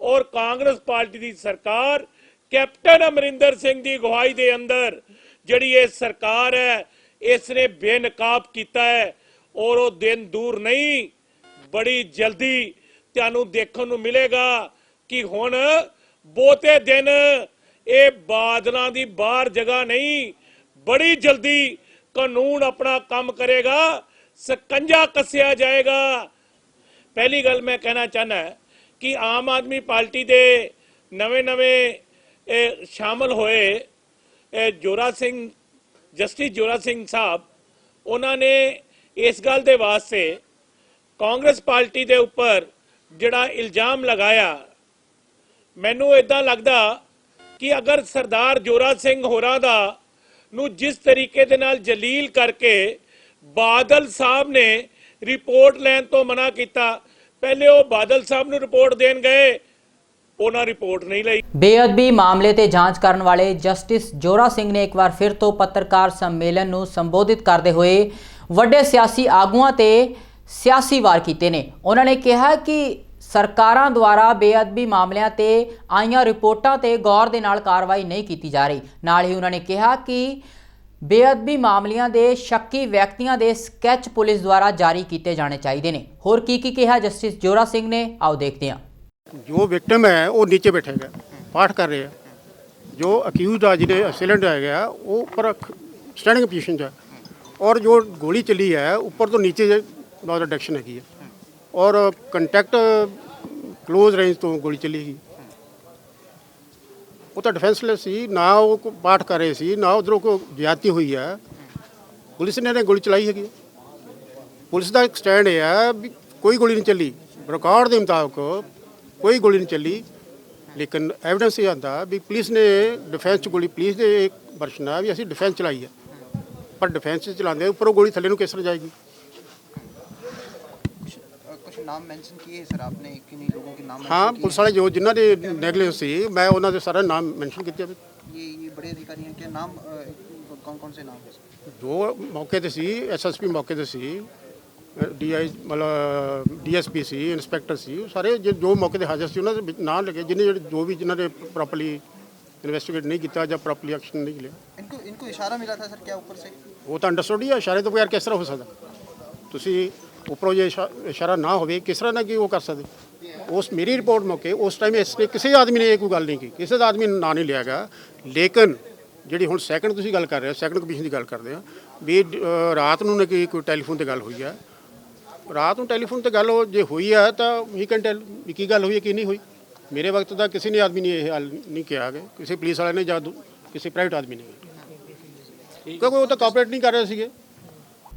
ਔਰ ਕਾਂਗਰਸ ਪਾਰਟੀ ਦੀ ਸਰਕਾਰ ਕੈਪਟਨ ਅਮਰਿੰਦਰ ਸਿੰਘ ਦੀ ਅਗਵਾਈ ਦੇ ਅੰਦਰ ਜਿਹੜੀ ਇਹ ਸਰਕਾਰ ਹੈ ਇਸ ਨੇ ਬੇਨਕਾਬ ਕੀਤਾ ਹੈ ਔਰ ਉਹ ਦਿਨ ਦੂਰ ਨਹੀਂ, ਬੜੀ ਜਲਦੀ ਤੁਹਾਨੂੰ ਦੇਖਣ ਨੂੰ ਮਿਲੇਗਾ ਕਿ ਹੁਣ ਬਹੁਤੇ ਦਿਨ ਇਹ ਬਾਦਲਾਂ ਦੀ ਬਾਹਰ ਜਗ੍ਹਾ ਨਹੀਂ, ਬੜੀ ਜਲਦੀ ਕਾਨੂੰਨ ਆਪਣਾ ਕੰਮ ਕਰੇਗਾ, ਸਕੰਜਾ ਕੱਸਿਆ ਜਾਏਗਾ। ਪਹਿਲੀ ਗੱਲ ਮੈਂ ਕਹਿਣਾ ਚਾਹਨਾ ਕਿ ਆਮ ਆਦਮੀ ਪਾਰਟੀ ਦੇ ਨਵੇਂ-ਨਵੇਂ ਇਹ ਸ਼ਾਮਲ ਹੋਏ, ਇਹ ਜੋਰਾ ਸਿੰਘ, ਜਸਟਿਸ ਜੋਰਾ ਸਿੰਘ ਸਾਹਿਬ, ਉਹਨਾਂ ਨੇ ਇਸ ਗੱਲ ਦੇ ਵਾਸਤੇ ਕਾਂਗਰਸ ਪਾਰਟੀ ਦੇ ਉੱਪਰ ਜਿਹੜਾ ਇਲਜ਼ਾਮ ਲਗਾਇਆ। ਮੈਨੂੰ ਇਦਾਂ ਲੱਗਦਾ ਕਿ ਅਗਰ ਸਰਦਾਰ ਜੋਰਾ ਸਿੰਘ ਹੋਰਾਂ ਦਾ ਨੂੰ ਜਿਸ ਤਰੀਕੇ ਦੇ ਨਾਲ ਜਲੀਲ ਕਰਕੇ ਬਾਦਲ ਸਾਹਿਬ ਨੇ ਰਿਪੋਰਟ ਲੈਣ ਤੋਂ ਮਨਾ ਕੀਤਾ, ਪਹਿਲੇ ਉਹ ਬਾਦਲ ਸਾਹਿਬ ਨੂੰ ਰਿਪੋਰਟ ਦੇਣ ਗਏ ਉਹਨਾਂ ਰਿਪੋਰਟ ਨਹੀਂ ਲਈ। ਬੇਅਦਬੀ ਮਾਮਲੇ ਤੇ ਜਾਂਚ ਕਰਨ ਵਾਲੇ ਜਸਟਿਸ ਜੋਰਾ ਸਿੰਘ ਨੇ ਇੱਕ ਵਾਰ ਫਿਰ ਤੋਂ ਪੱਤਰਕਾਰ ਸੰਮੇਲਨ ਨੂੰ ਸੰਬੋਧਿਤ ਕਰਦੇ ਹੋਏ ਵੱਡੇ ਸਿਆਸੀ ਆਗੂਆਂ ਤੇ ਸਿਆਸੀ ਵਾਰ ਕੀਤੇ ਨੇ। ਉਹਨਾਂ ਨੇ ਕਿਹਾ ਕਿ ਸਰਕਾਰਾਂ ਦੁਆਰਾ ਬੇਅਦਬੀ ਮਾਮਲਿਆਂ ਤੇ ਆਈਆਂ ਰਿਪੋਰਟਾਂ ਤੇ ਗੌਰ ਦੇ ਨਾਲ ਕਾਰਵਾਈ ਨਹੀਂ ਕੀਤੀ ਜਾ ਰਹੀ। ਨਾਲ ਹੀ ਉਹਨਾਂ ਨੇ ਕਿਹਾ ਕਿ ਬੇਅਦਬੀ ਮਾਮਲਿਆਂ ਦੇ ਸ਼ੱਕੀ ਵਿਅਕਤੀਆਂ ਦੇ ਸਕੈਚ ਪੁਲਿਸ ਦੁਆਰਾ ਜਾਰੀ ਕੀਤੇ ਜਾਣੇ ਚਾਹੀਦੇ ਨੇ। ਹੋਰ ਕੀ ਕੀ ਕਿਹਾ ਜਸਟਿਸ ਜੋਰਾ ਸਿੰਘ ਨੇ? ਆਓ ਦੇਖਦੇ ਹਾਂ। ਜੋ ਵਿਕਟਮ ਹੈ, ਉਹ ਨੀਚੇ ਬੈਠੇ ਗਿਆ ਪਾਠ ਕਰ ਰਹੇ ਆ। ਜੋ ਅਕਿਊਜ਼ਡ ਆ ਜਿਹਨੇ ਅਸਿਲੈਂਟ ਆ ਗਿਆ ਉਹ ਉੱਪਰ ਸਟੈਂਡਿੰਗ ਪੋਜੀਸ਼ਨ 'ਚ ਹੈ ਔਰ ਜੋ ਗੋਲੀ ਚੱਲੀ ਹੈ, ਉੱਪਰ ਤੋਂ ਨੀਚੇ ਬਹੁਤ ਡਾਇਰੈਕਸ਼ਨ ਹੈਗੀ ਹੈ ਔਰ ਕੰਟੈਕਟ ক্লোਜ਼ ਰੇਂਜ ਤੋਂ ਗੋਲੀ ਚੱਲੀ ਹੈਗੀ ਉਹ ਤਾਂ ਡਿਫੈਂਸਲੈਸ ਸੀ, ਨਾ ਉਹ ਪਾਠ ਕਰ ਰਹੇ ਸੀ, ਨਾ ਉਧਰੋਂ ਕੋਈ ਜ਼ਿਆਦਤੀ ਹੋਈ ਹੈ ਪੁਲਿਸ ਨੇ ਨੇ ਗੋਲੀ ਚਲਾਈ ਹੈਗੀ ਪੁਲਿਸ ਦਾ ਇੱਕ ਸਟੈਂਡ ਇਹ ਹੈ ਵੀ ਕੋਈ ਗੋਲੀ ਨਹੀਂ ਚੱਲੀ। ਰਿਕਾਰਡ ਦੇ ਮੁਤਾਬਕ ਕੋਈ ਗੋਲੀ ਨਹੀਂ ਚੱਲੀ। ਲੇਕਿਨ ਐਵੀਡੈਂਸ ਇਹ ਆਂਦਾ ਵੀ ਪੁਲਿਸ ਨੇ ਡਿਫੈਂਸ ਗੋਲੀ ਪੁਲਿਸ ਦੇ ਵਰਸ਼ਨਾ ਵੀ ਅਸੀਂ ਡਿਫੈਂਸ ਚਲਾਈ ਹੈ ਪਰ ਡਿਫੈਂਸ ਚ ਚਲਾਉਂਦੇ ਉੱਪਰੋਂ ਗੋਲੀ ਥੱਲੇ ਨੂੰ ਕਿਸ ਜਾਏਗੀ ਨਾਮ ਮੈਂਸ਼ਨ ਕੀਏ ਸਰ ਆਪਨੇ ਕਿੰਨੇ ਲੋਕਾਂ ਦੇ ਨਾਮ ਹਾਂ ਪੁਲਿਸ ਵਾਲੇ ਜੋ ਜਿਨ੍ਹਾਂ ਦੇ ਨੈਗਲੀਜੈਂਸ ਸੀ ਮੈਂ ਉਹਨਾਂ ਦੇ ਸਾਰਾ ਨਾਮ ਮੈਂਸ਼ਨ ਕੀਤੇ ਆ। ਇਹ ਇਹ ਬੜੇ ਅਧਿਕਾਰੀਆਂ ਕੇ ਨਾਮ ਕੌਣ ਕੌਣ ਸੇ ਨਾਮ ਹੈ ਜੋ ਮੌਕੇ ਤੇ ਸੀ ਐਸਐਸਪੀ ਮੌਕੇ ਤੇ ਸੀ। ਡੀਆਈ ਮਤਲਬ ਡੀਐਸਪੀ ਸੀ ਇਨਸਪੈਕਟਰ ਸੀ ਉਹ ਸਾਰੇ ਜੋ ਜੋ ਮੌਕੇ ਤੇ ਹਾਜ਼ਰ ਸੀ ਉਹਨਾਂ ਦੇ ਵਿੱਚ ਨਾਂ ਲੱਗੇ ਜਿਹਨੇ ਜਿਹੜੇ ਜੋ ਵੀ ਜਿਨ੍ਹਾਂ ਨੇ ਪ੍ਰੋਪਰਲੀ ਇਨਵੈਸਟੀਗੇਟ ਨਹੀਂ ਕੀਤਾ ਜਾਂ ਪ੍ਰੋਪਰਲੀ ਐਕਸ਼ਨ ਨਹੀਂ ਲਿਆ इनको इनको इशारा मिला था सर क्या ऊपर से ਉਹ ਤਾਂ ਅੰਡਰਸਟੂਡ ਹੀ ਹੈ ਇਸ਼ਾਰੇ ਤੋਂ ਬਗੈਰ ਕਿਸ ਤਰ੍ਹਾਂ ਹੋ ਸਕਦਾ ਤੁਸੀਂ ਉੱਪਰੋਂ ਜੇ ਇਸ਼ਾ- ਇਸ਼ਾਰਾ ਨਾ ਹੋਵੇ ਕਿਸ ਤਰ੍ਹਾਂ ਨਾ ਕੀ ਉਹ ਕਰ ਸਕਦੇ ਉਸ ਮੇਰੀ ਰਿਪੋਰਟ ਮੌਕੇ ਉਸ ਟਾਈਮ ਇਸ ਨੇ ਕਿਸੇ ਆਦਮੀ ਨੇ ਇਹ ਕੋਈ ਗੱਲ ਨਹੀਂ ਕੀਤੀ ਕਿਸੇ ਦਾ ਆਦਮੀ ਨੇ ਨਾਂ ਨਹੀਂ ਲਿਆ ਗਾ ਲੇਕਿਨ ਜਿਹੜੀ ਹੁਣ ਸੈਕੰਡ ਤੁਸੀਂ ਗੱਲ ਕਰ ਰਹੇ ਹੋ ਸੈਕੰਡ ਕਮਿਸ਼ਨ ਦੀ ਗੱਲ ਕਰਦੇ ਆ ਵੀ ਅ, ਰਾਤ ਨੂੰ ਨਾ ਕੀ ਕੋਈ ਟੈਲੀਫੋਨ ਤੇ ਗੱਲ ਹੋਈ ਹੈ ਰਾਤ ਨੂੰ ਟੈਲੀਫੋਨ ਤੇ ਗੱਲ ਜੇ ਹੋਈ ਹੈ ਤਾਂ ਹੀ ਕੈਨ ਟੈਲ ਕੀ ਗੱਲ ਹੋਈ ਹੈ ਕੀ ਨਹੀਂ ਹੋਈ? ਮੇਰੇ ਵਕਤ ਦਾ ਕਿਸੇ ਨੇ ਆਦਮੀ ਨੇ ਇਹ ਹਾਲ ਨਹੀਂ ਕਿਹਾ ਕਿ ਕਿਸੇ ਪੁਲਿਸ ਵਾਲੇ ਨੇ ਜਾਂ ਕਿਸੇ ਪ੍ਰਾਈਵੇਟ ਆਦਮੀ ਨੇ। ਕਿਉਂਕਿ ਉਹ ਤਾਂ ਕੋਆਪਰੇਟ ਨਹੀਂ ਕਰ ਰਹੇ ਸੀਗੇ।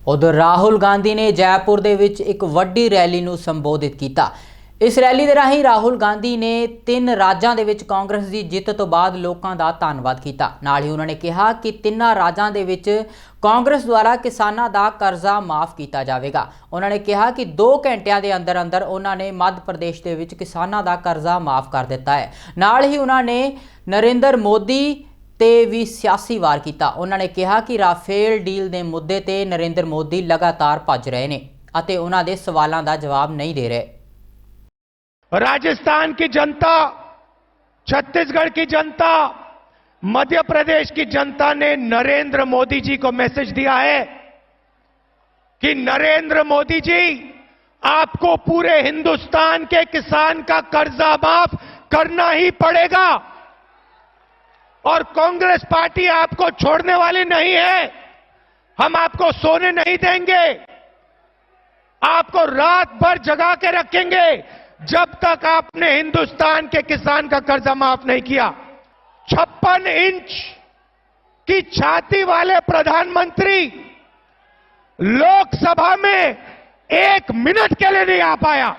ਉਧਰ ਰਾਹੁਲ ਗਾਂਧੀ ਨੇ ਜੈਪੁਰ ਦੇ ਵਿੱਚ ਇੱਕ ਵੱਡੀ ਰੈਲੀ ਨੂੰ ਸੰਬੋਧਿਤ ਕੀਤਾ। ਇਸ ਰੈਲੀ ਦੇ ਰਾਹੀਂ ਰਾਹੁਲ ਗਾਂਧੀ ਨੇ ਤਿੰਨ ਰਾਜਾਂ ਦੇ ਵਿੱਚ ਕਾਂਗਰਸ ਦੀ ਜਿੱਤ ਤੋਂ ਬਾਅਦ ਲੋਕਾਂ ਦਾ ਧੰਨਵਾਦ ਕੀਤਾ। ਨਾਲ ਹੀ ਉਹਨਾਂ ਨੇ ਕਿਹਾ ਕਿ ਤਿੰਨਾਂ ਰਾਜਾਂ ਦੇ ਵਿੱਚ ਕਾਂਗਰਸ ਦੁਆਰਾ ਕਿਸਾਨਾਂ ਦਾ ਕਰਜ਼ਾ ਮਾਫ ਕੀਤਾ ਜਾਵੇਗਾ। ਉਹਨਾਂ ਨੇ ਕਿਹਾ ਕਿ 2 ਘੰਟਿਆਂ ਦੇ ਅੰਦਰ ਅੰਦਰ ਉਹਨਾਂ ਨੇ ਮੱਧ ਪ੍ਰਦੇਸ਼ ਦੇ ਵਿੱਚ ਕਿਸਾਨਾਂ ਦਾ ਕਰਜ਼ਾ ਮਾਫ ਕਰ ਦਿੱਤਾ ਹੈ। ਨਾਲ ਹੀ ਉਹਨਾਂ ਨੇ ਨਰਿੰਦਰ ਮੋਦੀ ਤੇ ਵੀ ਸਿਆਸੀ ਵਾਰ ਕੀਤਾ। ਉਹਨਾਂ ਨੇ ਕਿਹਾ ਕਿ ਰਾਫੇਲ ਡੀਲ ਦੇ ਮੁੱਦੇ ਤੇ ਨਰਿੰਦਰ ਮੋਦੀ ਲਗਾਤਾਰ ਭੱਜ ਰਹੇ ਨੇ ਅਤੇ ਉਹਨਾਂ ਦੇ ਸਵਾਲਾਂ ਦਾ ਜਵਾਬ ਨਹੀਂ ਦੇ ਰਹੇ। राजस्थान की जनता, छत्तीसगढ़ की जनता, मध्य प्रदेश की जनता ने नरेंद्र मोदी जी को मैसेज दिया है कि नरेंद्र मोदी जी, आपको पूरे हिंदुस्तान के किसान का कर्जा माफ़ करना ही पड़ेगा। और कांग्रेस पार्टी आपको छोड़ने वाली नहीं है। हम आपको सोने नहीं देंगे। आपको रात भर जगा के रखेंगे। जब तक आपने हिंदुस्तान के किसान का कर्जा माफ़ नहीं किया, छप्पन इंच की छाती वाले प्रधानमंत्री लोकसभा में एक मिनट के लिए नहीं आ पाया।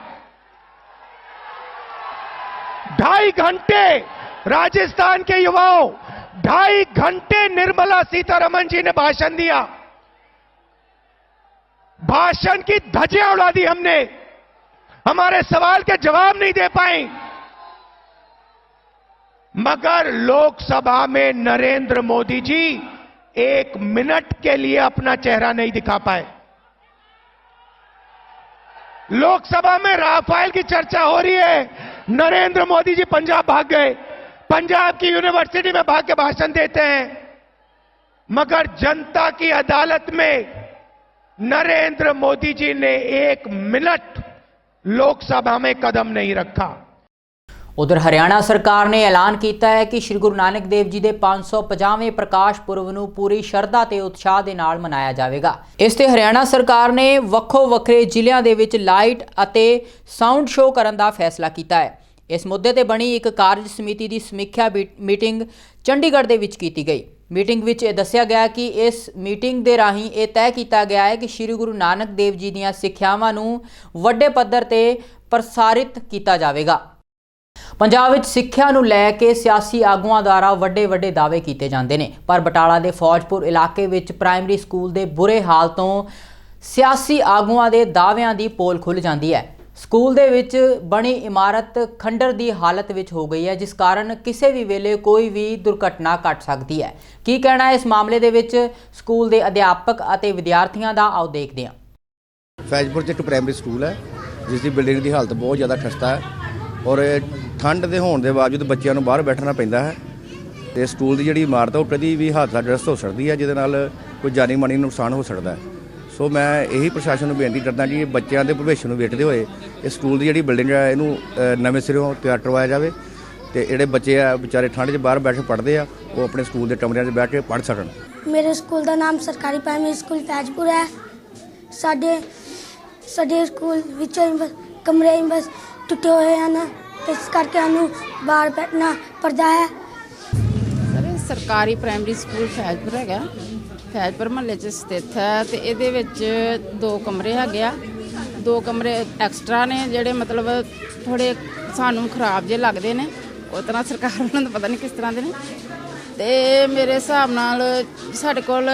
ढाई घंटे राजस्थान के युवाओं, ढाई घंटे निर्मला सीतारमन जी ने भाषण दिया। भाषण की धज्जियाँ उड़ा दी हमने। हमारे सवाल के जवाब नहीं दे पाए। मगर लोकसभा में नरेंद्र मोदी जी एक मिनट के लिए अपना चेहरा नहीं दिखा पाए। लोकसभा में राफेल की चर्चा हो रही है। नरेंद्र मोदी जी पंजाब भाग गए। पंजाब की यूनिवर्सिटी में भाग के भाषण देते हैं। मगर जनता की अदालत में नरेंद्र मोदी जी ने एक मिनट लोकसभा में कदम नहीं रखा ਉਧਰ ਹਰਿਆਣਾ ਸਰਕਾਰ ਨੇ ਐਲਾਨ ਕੀਤਾ ਹੈ ਕਿ ਸ੍ਰੀ ਗੁਰੂ ਨਾਨਕ ਦੇਵ ਜੀ ਦੇ 550ਵੇਂ ਪ੍ਰਕਾਸ਼ ਪੁਰਬ ਨੂੰ ਪੂਰੀ ਸ਼ਰਧਾ ਤੇ ਉਤਸ਼ਾਹ ਦੇ ਨਾਲ ਮਨਾਇਆ ਜਾਵੇਗਾ ਇਸ ਤੇ ਹਰਿਆਣਾ ਸਰਕਾਰ ਨੇ ਵੱਖੋ ਵੱਖਰੇ ਜ਼ਿਲ੍ਹਿਆਂ ਦੇ ਵਿੱਚ ਲਾਈਟ ਅਤੇ ਸਾਊਂਡ ਸ਼ੋਅ ਕਰਨ ਦਾ ਫੈਸਲਾ ਕੀਤਾ ਹੈ ਇਸ ਮੁੱਦੇ ਤੇ ਬਣੀ ਇੱਕ ਕਾਰਜ ਸਮਿਤੀ ਦੀ ਸਮੀਖਿਆ ਬੀ- ਮੀਟਿੰਗ ਚੰਡੀਗੜ੍ਹ ਦੇ ਵਿੱਚ ਕੀਤੀ ਗਈ ਮੀਟਿੰਗ ਵਿੱਚ ਇਹ ਦੱਸਿਆ ਗਿਆ ਕਿ ਇਸ ਮੀਟਿੰਗ ਦੇ ਰਾਹੀਂ ਇਹ ਤੈਅ ਕੀਤਾ ਗਿਆ ਹੈ ਕਿ ਸ੍ਰੀ ਗੁਰੂ ਨਾਨਕ ਦੇਵ ਜੀ ਦੀਆਂ ਸਿੱਖਿਆਵਾਂ ਨੂੰ ਵੱਡੇ ਪੱਧਰ ਤੇ ਪ੍ਰਸਾਰਿਤ ਕੀਤਾ ਜਾਵੇਗਾ। ਪੰਜਾਬ ਵਿੱਚ ਸਿੱਖਿਆ ਨੂੰ ਲੈ ਕੇ ਸਿਆਸੀ ਆਗੂਆਂ ਦੁਆਰਾ ਵੱਡੇ ਵੱਡੇ ਦਾਅਵੇ ਕੀਤੇ ਜਾਂਦੇ ਨੇ, ਪਰ ਬਟਾਲਾ ਦੇ ਫੌਜਪੁਰ ਇਲਾਕੇ ਵਿੱਚ ਪ੍ਰਾਇਮਰੀ ਸਕੂਲ ਦੇ ਬੁਰੇ ਹਾਲ ਤੋਂ ਸਿਆਸੀ ਆਗੂਆਂ ਦੇ ਦਾਅਵਿਆਂ ਦੀ ਪੋਲ ਖੁੱਲ ਜਾਂਦੀ ਹੈ। ਸਕੂਲ ਦੇ ਵਿੱਚ ਬਣੀ ਇਮਾਰਤ ਖੰਡਰ ਦੀ ਹਾਲਤ ਵਿੱਚ ਹੋ ਗਈ ਹੈ, ਜਿਸ ਕਾਰਨ ਕਿਸੇ ਵੀ ਵੇਲੇ ਕੋਈ ਵੀ ਦੁਰਘਟਨਾ ਘਟ ਸਕਦੀ ਹੈ। ਕੀ ਕਹਿਣਾ ਹੈ ਇਸ ਮਾਮਲੇ ਦੇ ਵਿੱਚ? ਸਕੂਲ ਦੇ ਅਧਿਆਪਕ ਅਤੇ ਵਿਦਿਆਰਥੀਆਂ ਦਾ ਆਓ ਦੇਖਦੇ ਹਾਂ। ਫੈਜ਼ਪੁਰ 'ਚ ਇੱਕ ਪ੍ਰਾਇਮਰੀ ਸਕੂਲ ਹੈ ਜਿਸ ਦੀ ਬਿਲਡਿੰਗ ਦੀ ਹਾਲਤ ਬਹੁਤ ਜ਼ਿਆਦਾ ਖਸਤਾ ਹੈ ਔਰ ਠੰਡ ਦੇ ਹੋਣ ਦੇ ਬਾਵਜੂਦ ਬੱਚਿਆਂ ਨੂੰ ਬਾਹਰ ਬੈਠਣਾ ਪੈਂਦਾ ਹੈ। ਤੇ ਸਕੂਲ ਦੀ ਜਿਹੜੀ ਇਮਾਰਤ ਹੈ, ਉਹ ਕਦੀ ਵੀ ਹਾਦਸਾਗ੍ਰਸਤ ਹੋ ਸਕਦੀ ਹੈ, ਜਿਹਦੇ ਨਾਲ ਕੋਈ ਜਾਨੀ ਮਾਨੀ ਨੁਕਸਾਨ ਹੋ ਸਕਦਾ ਹੈ। ਸੋ ਮੈਂ ਇਹੀ ਪ੍ਰਸ਼ਾਸਨ ਨੂੰ ਬੇਨਤੀ ਕਰਦਾ ਕਿ ਬੱਚਿਆਂ ਦੇ ਭਵਿੱਖ ਨੂੰ ਵੇਖਦੇ ਹੋਏ ਇਹ ਸਕੂਲ ਦੀ ਜਿਹੜੀ ਬਿਲਡਿੰਗ ਹੈ ਇਹਨੂੰ ਨਵੇਂ ਸਿਰੋਂ ਤਿਆਰ ਕਰਵਾਇਆ ਜਾਵੇ ਤੇ ਜਿਹੜੇ ਬੱਚੇ ਆ ਵਿਚਾਰੇ ਠੰਡ 'ਚ ਬਾਹਰ ਬੈਠ ਕੇ ਪੜ੍ਹਦੇ ਆ ਉਹ ਆਪਣੇ ਸਕੂਲ ਦੇ ਕਮਰਿਆਂ 'ਚ ਬੈਠ ਕੇ ਪੜ੍ਹ ਸਕਣ। ਮੇਰੇ ਸਕੂਲ ਦਾ ਨਾਮ ਸਰਕਾਰੀ ਪ੍ਰਾਇਮਰੀ ਸਕੂਲ ਫੈਜਪੁਰ ਹੈ। ਸਾਡੇ ਸਾਡੇ ਸਕੂਲ ਵਿੱਚ ਕਮਰੇ ਬਸ ਟੁੱਟੇ ਹੋਏ ਹਨ ਇਸ ਕਰਕੇ ਸਾਨੂੰ ਬਾਹਰ ਬੈਠਣਾ ਪੜਦਾ ਹੈ। ਸਰ ਇਹ ਸਰਕਾਰੀ ਪ੍ਰਾਇਮਰੀ ਸਕੂਲ ਫੈਜ਼ਪੁਰ ਹੈਗਾ। ਫੈਜ਼ਪੁਰ ਮਹੱਲੇ 'ਚ ਸਥਿਤ ਹੈ ਤੇ ਇਹਦੇ ਵਿੱਚ ਦੋ ਕਮਰੇ ਹੈਗੇ ਆ। ਦੋ ਕਮਰੇ ਐਕਸਟਰਾ ਨੇ ਜਿਹੜੇ ਮਤਲਬ ਥੋੜੇ ਸਾਨੂੰ ਖਰਾਬ ਜੇ ਲੱਗਦੇ ਨੇ। ਉਹ ਤਰ੍ਹਾਂ ਸਰਕਾਰ ਨੂੰ ਤਾਂ ਪਤਾ ਨਹੀਂ ਕਿਸ ਤਰ੍ਹਾਂ ਦੇ ਨੇ। ਤੇ ਮੇਰੇ ਹਿਸਾਬ ਨਾਲ ਸਾਡੇ ਕੋਲ